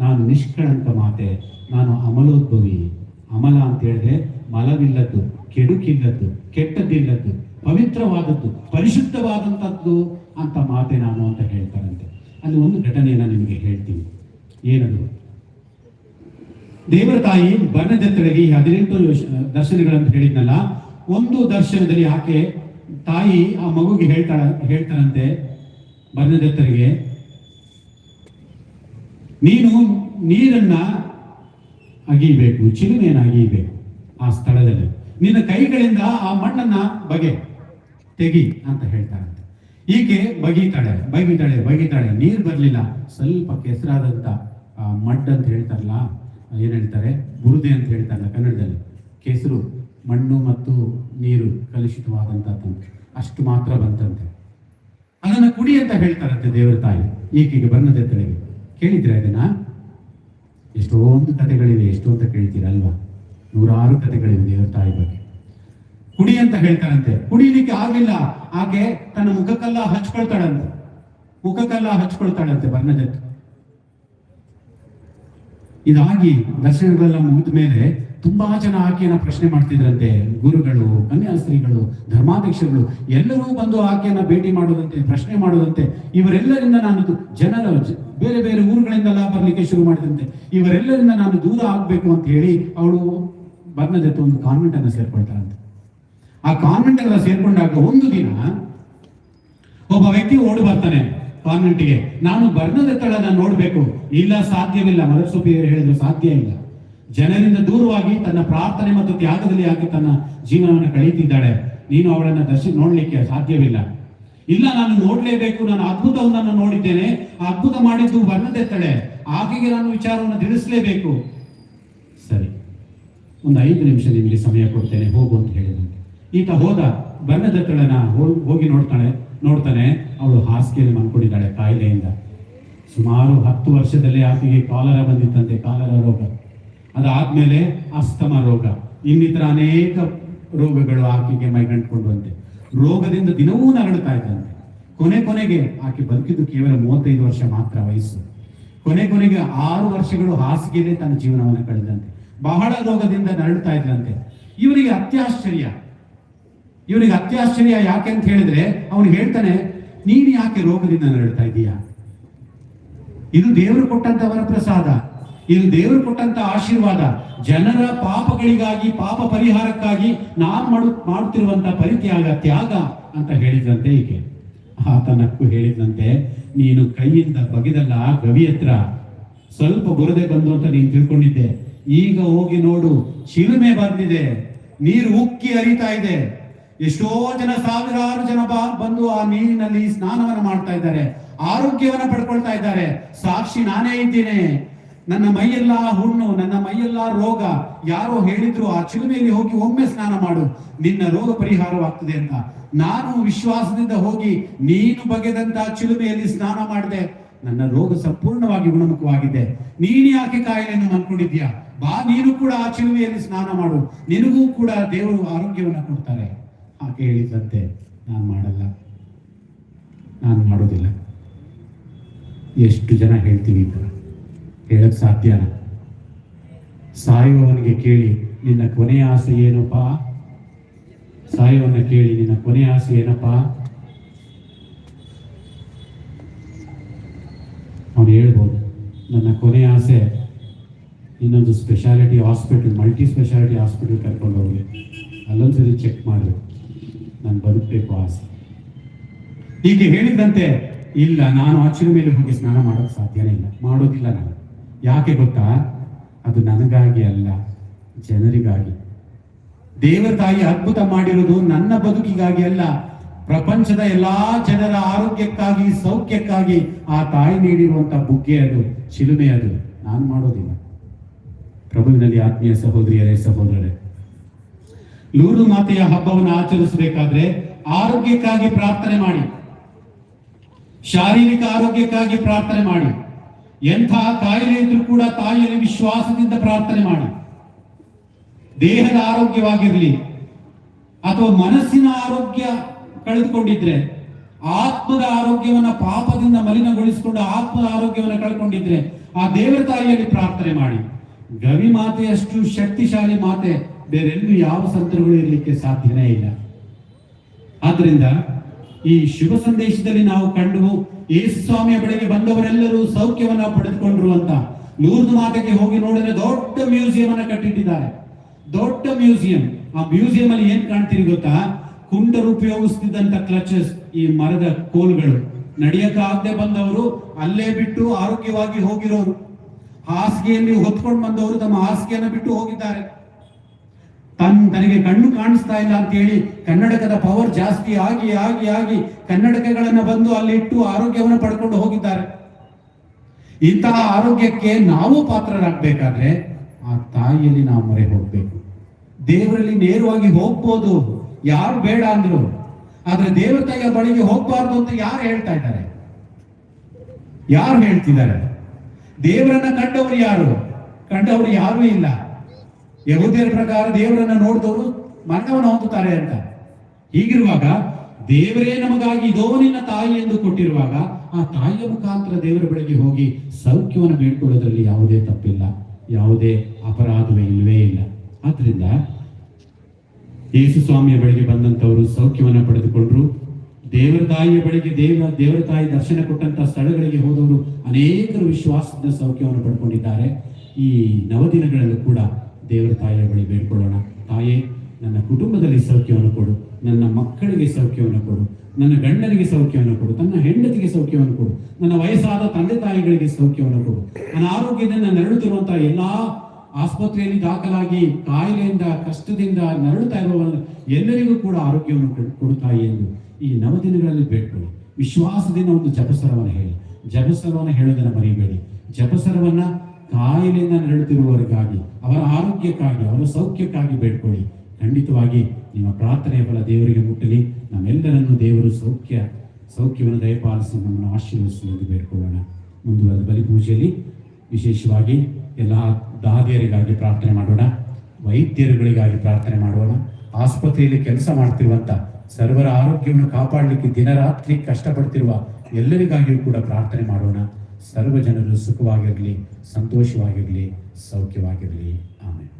ನಾನು ನಿಷ್ಕಳಂಕ ಮಾತೆ. ನಾನು ಅಮಲೋದ್ಭವಿ. ಅಮಲ ಅಂತ ಹೇಳಿದ್ರೆ ಮಲವಿಲ್ಲದ್ದು. ಕೆಡುಕಿಲ್ಲದ್ದು ಕೆಟ್ಟದಿಲ್ಲದ್ದು ಪವಿತ್ರವಾದದ್ದು, ಪರಿಶುದ್ಧವಾದಂಥದ್ದು ಅಂತ ಮಾತೆ ನಾನು ಅಂತ ಹೇಳ್ತಾರಂತೆ. ಅಲ್ಲಿ ಒಂದು ಘಟನೆಯನ್ನ ನಿಮಗೆ ಹೇಳ್ತೀನಿ. ಏನದು? ದೇವರ ತಾಯಿ ಬಣ್ಣದೆತ್ತಳಿಗೆ ಈ ಹದಿನೆಂಟು ದರ್ಶನಗಳಂತ ಹೇಳಿದ್ನಲ್ಲ, ಒಂದು ದರ್ಶನದಲ್ಲಿ ಆಕೆ ತಾಯಿ ಆ ಮಗುಗೆ ಹೇಳ್ತಾಳ ಹೇಳ್ತಾರಂತೆ ಬಣ್ಣದೆತ್ತರಿಗೆ ನೀನು ನೀರನ್ನ ಅಗೀಬೇಕು ಚಿಲುಮೆಯನ್ನು ಅಗೀಬೇಕು ಆ ಸ್ಥಳದಲ್ಲಿ. ನಿನ್ನ ಕೈಗಳಿಂದ ಆ ಮಣ್ಣನ್ನ ಬಗೆ ತೆಗಿ ಅಂತ ಹೇಳ್ತಾರಂತೆ. ಈಕೆ ಬಗೀತಾಳೆ ಬಗೀತಾಳೆ ಬಗೀತಾಳೆ ನೀರು ಬರಲಿಲ್ಲ. ಸ್ವಲ್ಪ ಕೆಸರಾದಂತ ಆ ಮಡ್ ಅಂತ ಹೇಳ್ತಾರಲ್ಲ, ಏನ್ ಹೇಳ್ತಾರೆ? ಬುರುದೆ ಅಂತ ಹೇಳ್ತಾರಲ್ಲ ಕನ್ನಡದಲ್ಲಿ. ಕೆಸರು, ಮಣ್ಣು ಮತ್ತು ನೀರು ಕಲುಷಿತವಾದಂತ ಅಷ್ಟು ಮಾತ್ರ ಬಂತಂತೆ. ಅದನ್ನ ಕುಡಿ ಅಂತ ಹೇಳ್ತಾರಂತೆ ದೇವರ ತಾಯಿ. ಈಕೆಗೆ ಬಣ್ಣದ ತಲೆಗೆ ಕೇಳಿದ್ರೆ ಅದನ್ನ ಎಷ್ಟೊಂದು ಕಥೆಗಳಿವೆ, ಎಷ್ಟೊಂದು ಕೇಳ್ತೀರಲ್ವಾ? ನೂರಾರು ಕಥೆಗಳಿವೆ ದೇವರ ತಾಯಿ ಬಗ್ಗೆ ಕುಡಿ ಅಂತ ಹೇಳ್ತಾರಂತೆ ಕುಡಿಲಿಕ್ಕೆ ಆಗಿಲ್ಲ ಹಾಗೆ ತನ್ನ ಮುಖಕ್ಕೆಲ್ಲ ಹಚ್ಕೊಳ್ತಾಳಂತೆ. ಮುಖಕ್ಕೆಲ್ಲ ಹಚ್ಕೊಳ್ತಾಳಂತೆ ಬಣ್ಣದೆತ್ತು ಇದಾಗಿ ದರ್ಶನಗಳೆಲ್ಲ ಮುಗಿದ ಮೇಲೆ ತುಂಬಾ ಜನ ಆಕೆಯನ್ನ ಪ್ರಶ್ನೆ ಮಾಡ್ತಿದ್ರಂತೆ. ಗುರುಗಳು, ಕನ್ಯಾಸ್ತ್ರೀಗಳು, ಧರ್ಮಾಧ್ಯಕ್ಷರುಗಳು, ಎಲ್ಲರೂ ಬಂದು ಆಕೆಯನ್ನ ಭೇಟಿ ಮಾಡುವುದಂತೆ ಪ್ರಶ್ನೆ ಮಾಡುವಂತೆ ಇವರೆಲ್ಲರಿಂದ ನಾನು ಜನರ ಬೇರೆ ಬೇರೆ ಊರುಗಳಿಂದೆಲ್ಲ ಬರ್ಲಿಕ್ಕೆ ಶುರು ಮಾಡಿದಂತೆ. ಇವರೆಲ್ಲರಿಂದ ನಾನು ದೂರ ಆಗ್ಬೇಕು ಅಂತ ಹೇಳಿ ಅವಳು ಬರ್ನದೆತ್ತು ಒಂದು ಕಾನ್ವೆಂಟ್ ಅನ್ನು ಸೇರ್ಕೊಳ್ತಾರಂತೆ ಆ ಕಾನ್ವೆಂಟ್ ಎಲ್ಲ ಸೇರ್ಕೊಂಡಾಗ ಒಂದು ದಿನ ಒಬ್ಬ ವ್ಯಕ್ತಿ ಓಡಿ ಬರ್ತಾನೆ ಕಾನ್ವೆಂಟ್ಗೆ ನಾನು ಬರ್ಣದ ತಳನ ನೋಡ್ಬೇಕು. ಇಲ್ಲ, ಸಾಧ್ಯವಿಲ್ಲ. ಮದರ್ ಸುಪಿಯರ್ ಹೇಳಿದ್ರು ಸಾಧ್ಯ ಇಲ್ಲ. ಜನರಿಂದ ದೂರವಾಗಿ ತನ್ನ ಪ್ರಾರ್ಥನೆ ಮತ್ತು ತ್ಯಾಗದಲ್ಲಿ ಹಾಕಿ ತನ್ನ ಜೀವನವನ್ನು ಕಳೀತಿದ್ದಾಳೆ ನೀನು ಅವಳನ್ನ ದರ್ಶನ ನೋಡ್ಲಿಕ್ಕೆ ಸಾಧ್ಯವಿಲ್ಲ. ಇಲ್ಲ, ನಾನು ನೋಡ್ಲೇಬೇಕು. ನಾನು ಅದ್ಭುತವನ್ನು ನೋಡಿದ್ದೇನೆ. ಆ ಅದ್ಭುತ ಮಾಡಿದ್ದು ಬರ್ಣದೆತ್ತಳೆ ಆಕೆಗೆ ನಾನು ವಿಚಾರವನ್ನು ತಿಳಿಸಲೇಬೇಕು. ಸರಿ. ಒಂದು ಐದು ನಿಮಿಷ ನಿಮಗೆ ಸಮಯ ಕೊಡ್ತೇನೆ, ಹೋಗು ಅಂತ ಹೇಳಿದಂತೆ ಈತ ಹೋದ ಬಣ್ಣದ ಹೋಗಿ ನೋಡ್ತಾಳೆ, ನೋಡ್ತಾನೆ, ಅವಳು ಹಾಸಿಗೆಯಲ್ಲಿ ಮಲ್ಕೊಂಡಿದ್ದಾಳೆ ಕಾಯಿಲೆಯಿಂದ. ಸುಮಾರು ಹತ್ತು ವರ್ಷದಲ್ಲಿ ಆಕೆಗೆ ಕಾಲರ ಬಂದಿತ್ತಂತೆ, ಕಾಲರ ರೋಗ. ಅದಾದ್ಮೇಲೆ ಅಸ್ತಮ ರೋಗ. ಇನ್ನಿತರ ಅನೇಕ ರೋಗಗಳು ಆಕೆಗೆ ಮೈಗಂಟ್ಕೊಂಡುವಂತೆ. ರೋಗದಿಂದ ದಿನವೂ ನರಳುತ್ತಾ ಇದ್ದಂತೆ. ಕೊನೆ ಕೊನೆಗೆ ಆಕೆ ಬದುಕಿದ್ದು ಕೇವಲ ಮೂವತ್ತೈದು ವರ್ಷ ಮಾತ್ರ ವಯಸ್ಸು. ಕೊನೆ ಕೊನೆಗೆ ಆರು ವರ್ಷಗಳು ಹಾಸಿಗೆಯಲ್ಲೇ ತನ್ನ ಜೀವನವನ್ನು ಕಳೆದಂತೆ. ಬಹಳ ರೋಗದಿಂದ ನರಳುತ್ತಾ ಇದ್ದಂತೆ ಇವರಿಗೆ ಅತ್ಯಾಶ್ಚರ್ಯ. ಇವನಿಗೆ ಅತ್ಯಾಶ್ಚರ್ಯ ಯಾಕೆ ಅಂತ ಹೇಳಿದ್ರೆ, ಅವನು ಹೇಳ್ತಾನೆ, ನೀನು ಯಾಕೆ ರೋಗದಿಂದ ನರಳ್ತಾ ಇದೀಯಾ ಇದು ದೇವರು ಕೊಟ್ಟಂತ ವರಪ್ರಸಾದ. ಇದು ದೇವರು ಕೊಟ್ಟಂತ ಆಶೀರ್ವಾದ. ಜನರ ಪಾಪಗಳಿಗಾಗಿ, ಪಾಪ ಪರಿಹಾರಕ್ಕಾಗಿ ನಾನು ಮಾಡು, ಮಾಡುತ್ತಿರುವಂತ ಪರಿತ್ಯಾಗ ತ್ಯಾಗ ಅಂತ ಹೇಳಿದಂತೆ ಹೀಗೆ ಆತನಕ್ಕೂ ಹೇಳಿದಂತೆ ನೀನು ಕೈಯಿಂದ ಬಗೆದಲ್ಲ ಗವಿ ಹತ್ರ ಸ್ವಲ್ಪ ಬುರದೆ ಬಂದು ಅಂತ ನೀನು ತಿಳ್ಕೊಂಡಿದ್ದೆ. ಈಗ ಹೋಗಿ ನೋಡು, ಚಿಲುಮೆ ಬಂದಿದೆ, ನೀರು ಉಕ್ಕಿ ಹರಿತಾ ಇದೆ. ಎಷ್ಟೋ ಜನ, ಸಾವಿರಾರು ಜನ ಬಂದು ಆ ನೀರಿನಲ್ಲಿ ಸ್ನಾನವನ್ನು ಮಾಡ್ತಾ ಇದ್ದಾರೆ, ಆರೋಗ್ಯವನ್ನ ಪಡ್ಕೊಳ್ತಾ ಇದ್ದಾರೆ. ಸಾಕ್ಷಿ ನಾನೇ ಇದ್ದೇನೆ. ನನ್ನ ಮೈಯೆಲ್ಲ ಹುಣ್ಣು, ನನ್ನ ಮೈಯೆಲ್ಲ ರೋಗ, ಯಾರೋ ಹೇಳಿದ್ರು ಆ ಚಿಲುಮೆಯಲ್ಲಿ ಹೋಗಿ ಒಮ್ಮೆ ಸ್ನಾನ ಮಾಡು. ನಿನ್ನ ರೋಗ ಪರಿಹಾರವಾಗ್ತದೆ ಅಂತ. ನಾನು ವಿಶ್ವಾಸದಿಂದ ಹೋಗಿ ನೀನು ಬಗೆದಂತ ಚಿಲುಮೆಯಲ್ಲಿ ಸ್ನಾನ ಮಾಡಿದೆ. ನನ್ನ ರೋಗ ಸಂಪೂರ್ಣವಾಗಿ ಗುಣಮುಖವಾಗಿದೆ. ನೀನು ಯಾಕೆ ಕಾಯಿಲೆಯನ್ನು ಅನ್ಕೊಂಡಿದ್ಯಾ ಬಾ, ನೀನು ಕೂಡ ಆ ಚಿಲುಮೆಯಲ್ಲಿ ಸ್ನಾನ ಮಾಡು. ನಿನಗೂ ಕೂಡ ದೇವರು ಆರೋಗ್ಯವನ್ನು ಕೊಡ್ತಾರೆ. ಆಕೆ ಹೇಳಿದಂತೆ, ನಾನು ಮಾಡಲ್ಲ. ನಾನು ಮಾಡೋದಿಲ್ಲ. ಎಷ್ಟು ಜನ ಹೇಳ್ತೀವಿ ಕೂಡ ಹೇಳಕ್ ಸಾಧ್ಯನ ಸಾಯುವವನಿಗೆ ಕೇಳಿ, ನಿನ್ನ ಕೊನೆಯ ಆಸೆ ಏನಪ್ಪ? ಸಾಯುವನ್ನ ಕೇಳಿ, ನಿನ್ನ ಕೊನೆಯ ಆಸೆ ಏನಪ್ಪ? ಅವನು ಹೇಳ್ಬೋದು, ನನ್ನ ಕೊನೆಯ ಆಸೆ ಇನ್ನೊಂದು speciality hospital multi speciality hospital ಕರ್ಕೊಂಡು ಹೋಗಿ ಅಲ್ಲೊಂದ್ಸರಿ ಚೆಕ್ ಮಾಡಬೇಕು ನಾನು ಬದುಕಬೇಕು ಆಸೆ. ಹೀಗೆ ಹೇಳಿದಂತೆ ಇಲ್ಲ, ನಾನು ಆಚಿನ ಮೇಲೆ ಹೋಗಿ ಸ್ನಾನ ಮಾಡೋಕೆ ಸಾಧ್ಯನೇ ಇಲ್ಲ. ಮಾಡೋದಿಲ್ಲ ನಾನು. ಯಾಕೆ ಗೊತ್ತಾ? ಅದು ನನಗಾಗಿ ಅಲ್ಲ, ಜನರಿಗಾಗಿ. ದೇವರ ತಾಯಿ ಅದ್ಭುತ ಮಾಡಿರುವುದು ನನ್ನ ಬದುಕಿಗಾಗಿ ಅಲ್ಲ. ಪ್ರಪಂಚದ ಎಲ್ಲಾ ಜನರ ಆರೋಗ್ಯಕ್ಕಾಗಿ, ಸೌಖ್ಯಕ್ಕಾಗಿ ಆ ತಾಯಿ ನೀಡಿರುವಂತ ಬುಗ್ಗೆ ಅದು, ಶಿಲುಮೆ ಅದು. ನಾನು ಮಾಡೋದಿಲ್ಲ. ಪ್ರಭುವಿನಲ್ಲಿ ಆತ್ಮೀಯ ಸಹೋದರಿಯರೇ, ಸಹೋದರರೇ. ಲೂರು ಮಾತೆಯ ಹಬ್ಬವನ್ನು ಆಚರಿಸಬೇಕಾದ್ರೆ ಆರೋಗ್ಯಕ್ಕಾಗಿ ಪ್ರಾರ್ಥನೆ ಮಾಡಿ. ಶಾರೀರಿಕ ಆರೋಗ್ಯಕ್ಕಾಗಿ ಪ್ರಾರ್ಥನೆ ಮಾಡಿ. ಎಂಥ ಕಾಯಿಲೆ ಇದ್ರೂ ಕೂಡ ತಾಯಿಯಲ್ಲಿ ವಿಶ್ವಾಸದಿಂದ ಪ್ರಾರ್ಥನೆ ಮಾಡಿ. ದೇಹದ ಆರೋಗ್ಯವಾಗಿರಲಿ ಅಥವಾ ಮನಸ್ಸಿನ ಆರೋಗ್ಯ ಕಳೆದುಕೊಂಡಿದ್ರೆ, ಆತ್ಮದ ಆರೋಗ್ಯವನ್ನ ಪಾಪದಿಂದ ಮಲಿನಗೊಳಿಸಿಕೊಂಡು ಆತ್ಮದ ಆರೋಗ್ಯವನ್ನು ಕಳ್ಕೊಂಡಿದ್ರೆ ಆ ದೇವರ ತಾಯಿಯಲ್ಲಿ ಪ್ರಾರ್ಥನೆ ಮಾಡಿ. ಗವಿ ಮಾತೆಯಷ್ಟು ಶಕ್ತಿಶಾಲಿ ಮಾತೆ. ಬೇರೆಲ್ಲೂ ಯಾವ ಸಂತರುಗಳು ಇರಲಿಕ್ಕೆ ಸಾಧ್ಯನೇ ಇಲ್ಲ. ಆದ್ರಿಂದ ಈ ಶುಭ ಸಂದೇಶದಲ್ಲಿ ನಾವು ಕಂಡು ಯೇಸು ಸ್ವಾಮಿಯ ಬಳಿಗೆ ಬಂದವರೆಲ್ಲರೂ ಸೌಖ್ಯವನ್ನ ಪಡೆದುಕೊಂಡ್ರು ಅಂತ ಲೂರ್ದು ಮಾತೆಗೆ ಹೋಗಿ ನೋಡಿದ್ರೆ ದೊಡ್ಡ ಮ್ಯೂಸಿಯಂ ಅನ್ನ ಕಟ್ಟಿಟ್ಟಿದ್ದಾರೆ. ದೊಡ್ಡ ಮ್ಯೂಸಿಯಂ. ಆ ಮ್ಯೂಸಿಯಂ ಅಲ್ಲಿ ಏನ್ ಕಾಣ್ತೀರಿ ಗೊತ್ತಾ? ಕುಂಡರು ಉಪಯೋಗಿಸ್ತಿದ್ದಂತ ಕ್ಲಚಸ್ ಈ ಮರದ ಕೋಲ್ಗಳು. ನಡೆಯಕ್ಕಾಗದೆ ಬಂದವರು, ಅಲ್ಲೇ ಬಿಟ್ಟು ಆರೋಗ್ಯವಾಗಿ ಹೋಗಿರೋರು. ಹಾಸಿಗೆಯಲ್ಲಿ ಹೊತ್ಕೊಂಡು ಬಂದವರು ತಮ್ಮ ಹಾಸಿಗೆಯನ್ನು ಬಿಟ್ಟು ಹೋಗಿದ್ದಾರೆ. ತನ್ ತನಗೆ ಕಣ್ಣು ಕಾಣಿಸ್ತಾ ಇಲ್ಲ ಅಂತ ಹೇಳಿ ಕನ್ನಡಕದ ಪವರ್ ಜಾಸ್ತಿ ಆಗಿ ಆಗಿ ಆಗಿ ಕನ್ನಡಕಗಳನ್ನು ಬಂದು ಅಲ್ಲಿ ಇಟ್ಟು ಆರೋಗ್ಯವನ್ನು ಪಡ್ಕೊಂಡು ಹೋಗಿದ್ದಾರೆ. ಇಂತಹ ಆರೋಗ್ಯಕ್ಕೆ ನಾವು ಪಾತ್ರರಾಗಬೇಕಾದ್ರೆ ಆ ತಾಯಿಯಲ್ಲಿ ನಾವು ಮೊರೆ ಹೋಗ್ಬೇಕು. ದೇವರಲ್ಲಿ ನೇರವಾಗಿ ಹೋಗ್ಬೋದು. ಯಾರು ಬೇಡ ಅಂದ್ರು. ಆದ್ರೆ ದೇವರ ತಾಯಿಯ ಬಳಿಗೆ ಹೋಗ್ಬಾರ್ದು ಅಂತ ಯಾರು ಹೇಳ್ತಾ ಇದ್ದಾರೆ? ಯಾರು ಹೇಳ್ತಿದ್ದಾರೆ? ದೇವರನ್ನ ಕಂಡವರು ಯಾರು? ಕಂಡವರು ಯಾರೂ ಇಲ್ಲ. ಯಹೂದ್ಯರ ಪ್ರಕಾರ ದೇವರನ್ನ ನೋಡಿದವರು ಮರಣವನ್ನು ಹೊಂದುತ್ತಾರೆ ಅಂತ. ಹೀಗಿರುವಾಗ ದೇವರೇ ನಮಗಾಗಿ ಇದೋ ನಿನ್ನ ತಾಯಿ ಎಂದು ಕೊಟ್ಟಿರುವಾಗ ಆ ತಾಯಿಯ ಮುಖಾಂತರ ದೇವರ ಬಳಿಗೆ ಹೋಗಿ ಸೌಖ್ಯವನ್ನು ಬೇಡ್ಕೊಳ್ಳೋದ್ರಲ್ಲಿ ಯಾವುದೇ ತಪ್ಪಿಲ್ಲ. ಯಾವುದೇ ಅಪರಾಧವೇ ಇಲ್ಲವೇ ಇಲ್ಲ. ಆದ್ರಿಂದ ಯೇಸು ಸ್ವಾಮಿಯ ಬಳಿಗೆ ಬಂದಂತವರು ಸೌಖ್ಯವನ್ನು ಪಡೆದುಕೊಂಡ್ರು. ದೇವರ ತಾಯಿಯ ಬಳಿಗೆ ದೇವ ದೇವರ ತಾಯಿ ದರ್ಶನ ಕೊಟ್ಟಂತಹ ಸ್ಥಳಗಳಿಗೆ ಹೋದವರು ಅನೇಕರು ವಿಶ್ವಾಸದ ಸೌಖ್ಯವನ್ನು ಪಡ್ಕೊಂಡಿದ್ದಾರೆ. ಈ ನವದಿನಗಳಲ್ಲೂ ಕೂಡ ದೇವರ ತಾಯಿಯ ಬಳಿ ಬೇಡ್ಕೊಳ್ಳೋಣ. ತಾಯೇ, ನನ್ನ ಕುಟುಂಬದಲ್ಲಿ ಸೌಖ್ಯವನ್ನು ಕೊಡು. ನನ್ನ ಮಕ್ಕಳಿಗೆ ಸೌಖ್ಯವನ್ನು ಕೊಡು. ನನ್ನ ಗಂಡನಿಗೆ ಸೌಖ್ಯವನ್ನು ಕೊಡು. ನನ್ನ ಹೆಂಡತಿಗೆ ಸೌಖ್ಯವನ್ನು ಕೊಡು. ನನ್ನ ವಯಸ್ಸಾದ ತಂದೆ ತಾಯಿಗಳಿಗೆ ಸೌಖ್ಯವನ್ನು ಕೊಡು. ನನ್ನ ಆರೋಗ್ಯದಿಂದ ನರಳುತ್ತಿರುವಂತಹ ಎಲ್ಲಾ ಆಸ್ಪತ್ರೆಯಲ್ಲಿ ದಾಖಲಾಗಿ ಕಾಯಿಲೆಯಿಂದ, ಕಷ್ಟದಿಂದ ನರಳುತ್ತಾ ಇರುವ ಎಲ್ಲರಿಗೂ ಕೂಡ ಆರೋಗ್ಯವನ್ನು ಕೊಡು ತಾಯಿ ಎಂದು ಈ ನವದಿನಗಳಲ್ಲಿ ಬಿಟ್ಟು ವಿಶ್ವಾಸದಿಂದ ಒಂದು ಜಪಸರವನ್ನು ಹೇಳಿ. ಜಪಸರವನ್ನು ಹೇಳೋದನ್ನ ಮರಿಬೇಡಿ. ಜಪಸರವನ್ನ ಕಾಯಿಲೆಯಿಂದ ನರಳುತ್ತಿರುವವರಿಗಾಗಿ, ಅವರ ಆರೋಗ್ಯಕ್ಕಾಗಿ, ಅವರ ಸೌಖ್ಯಕ್ಕಾಗಿ ಬೇಡ್ಕೊಳ್ಳಿ. ಖಂಡಿತವಾಗಿ ನಿಮ್ಮ ಪ್ರಾರ್ಥನೆಯ ಫಲ ದೇವರಿಗೆ ಮುಟ್ಟಲಿ. ನಮ್ಮೆಲ್ಲರನ್ನು ದೇವರು ಸೌಖ್ಯ, ಸೌಖ್ಯವನ್ನು ದಯಪಾಲಿಸಿ ನಮ್ಮನ್ನು ಆಶೀರ್ವದಿಸಲಿ ಎಂದು ಬೇಡ್ಕೊಳ್ಳೋಣ. ಮುಂದುವರೆದ ಬಲಿ ಪೂಜೆಯಲ್ಲಿ ವಿಶೇಷವಾಗಿ ಎಲ್ಲ ದಾದಿಯರಿಗಾಗಿ ಪ್ರಾರ್ಥನೆ ಮಾಡೋಣ. ವೈದ್ಯರುಗಳಿಗಾಗಿ ಪ್ರಾರ್ಥನೆ ಮಾಡೋಣ. ಆಸ್ಪತ್ರೆಯಲ್ಲಿ ಕೆಲಸ ಮಾಡ್ತಿರುವಂತ ಸರ್ವರ ಆರೋಗ್ಯವನ್ನು ಕಾಪಾಡಲಿಕ್ಕೆ ದಿನರಾತ್ರಿ ಕಷ್ಟಪಡ್ತಿರುವ ಎಲ್ಲರಿಗಾಗಿಯೂ ಕೂಡ ಪ್ರಾರ್ಥನೆ ಮಾಡೋಣ. ಸರ್ವ ಜನರು ಸುಖವಾಗಿರಲಿ, ಸಂತೋಷವಾಗಿರಲಿ, ಸೌಖ್ಯವಾಗಿರಲಿ. ಆಮೇಲೆ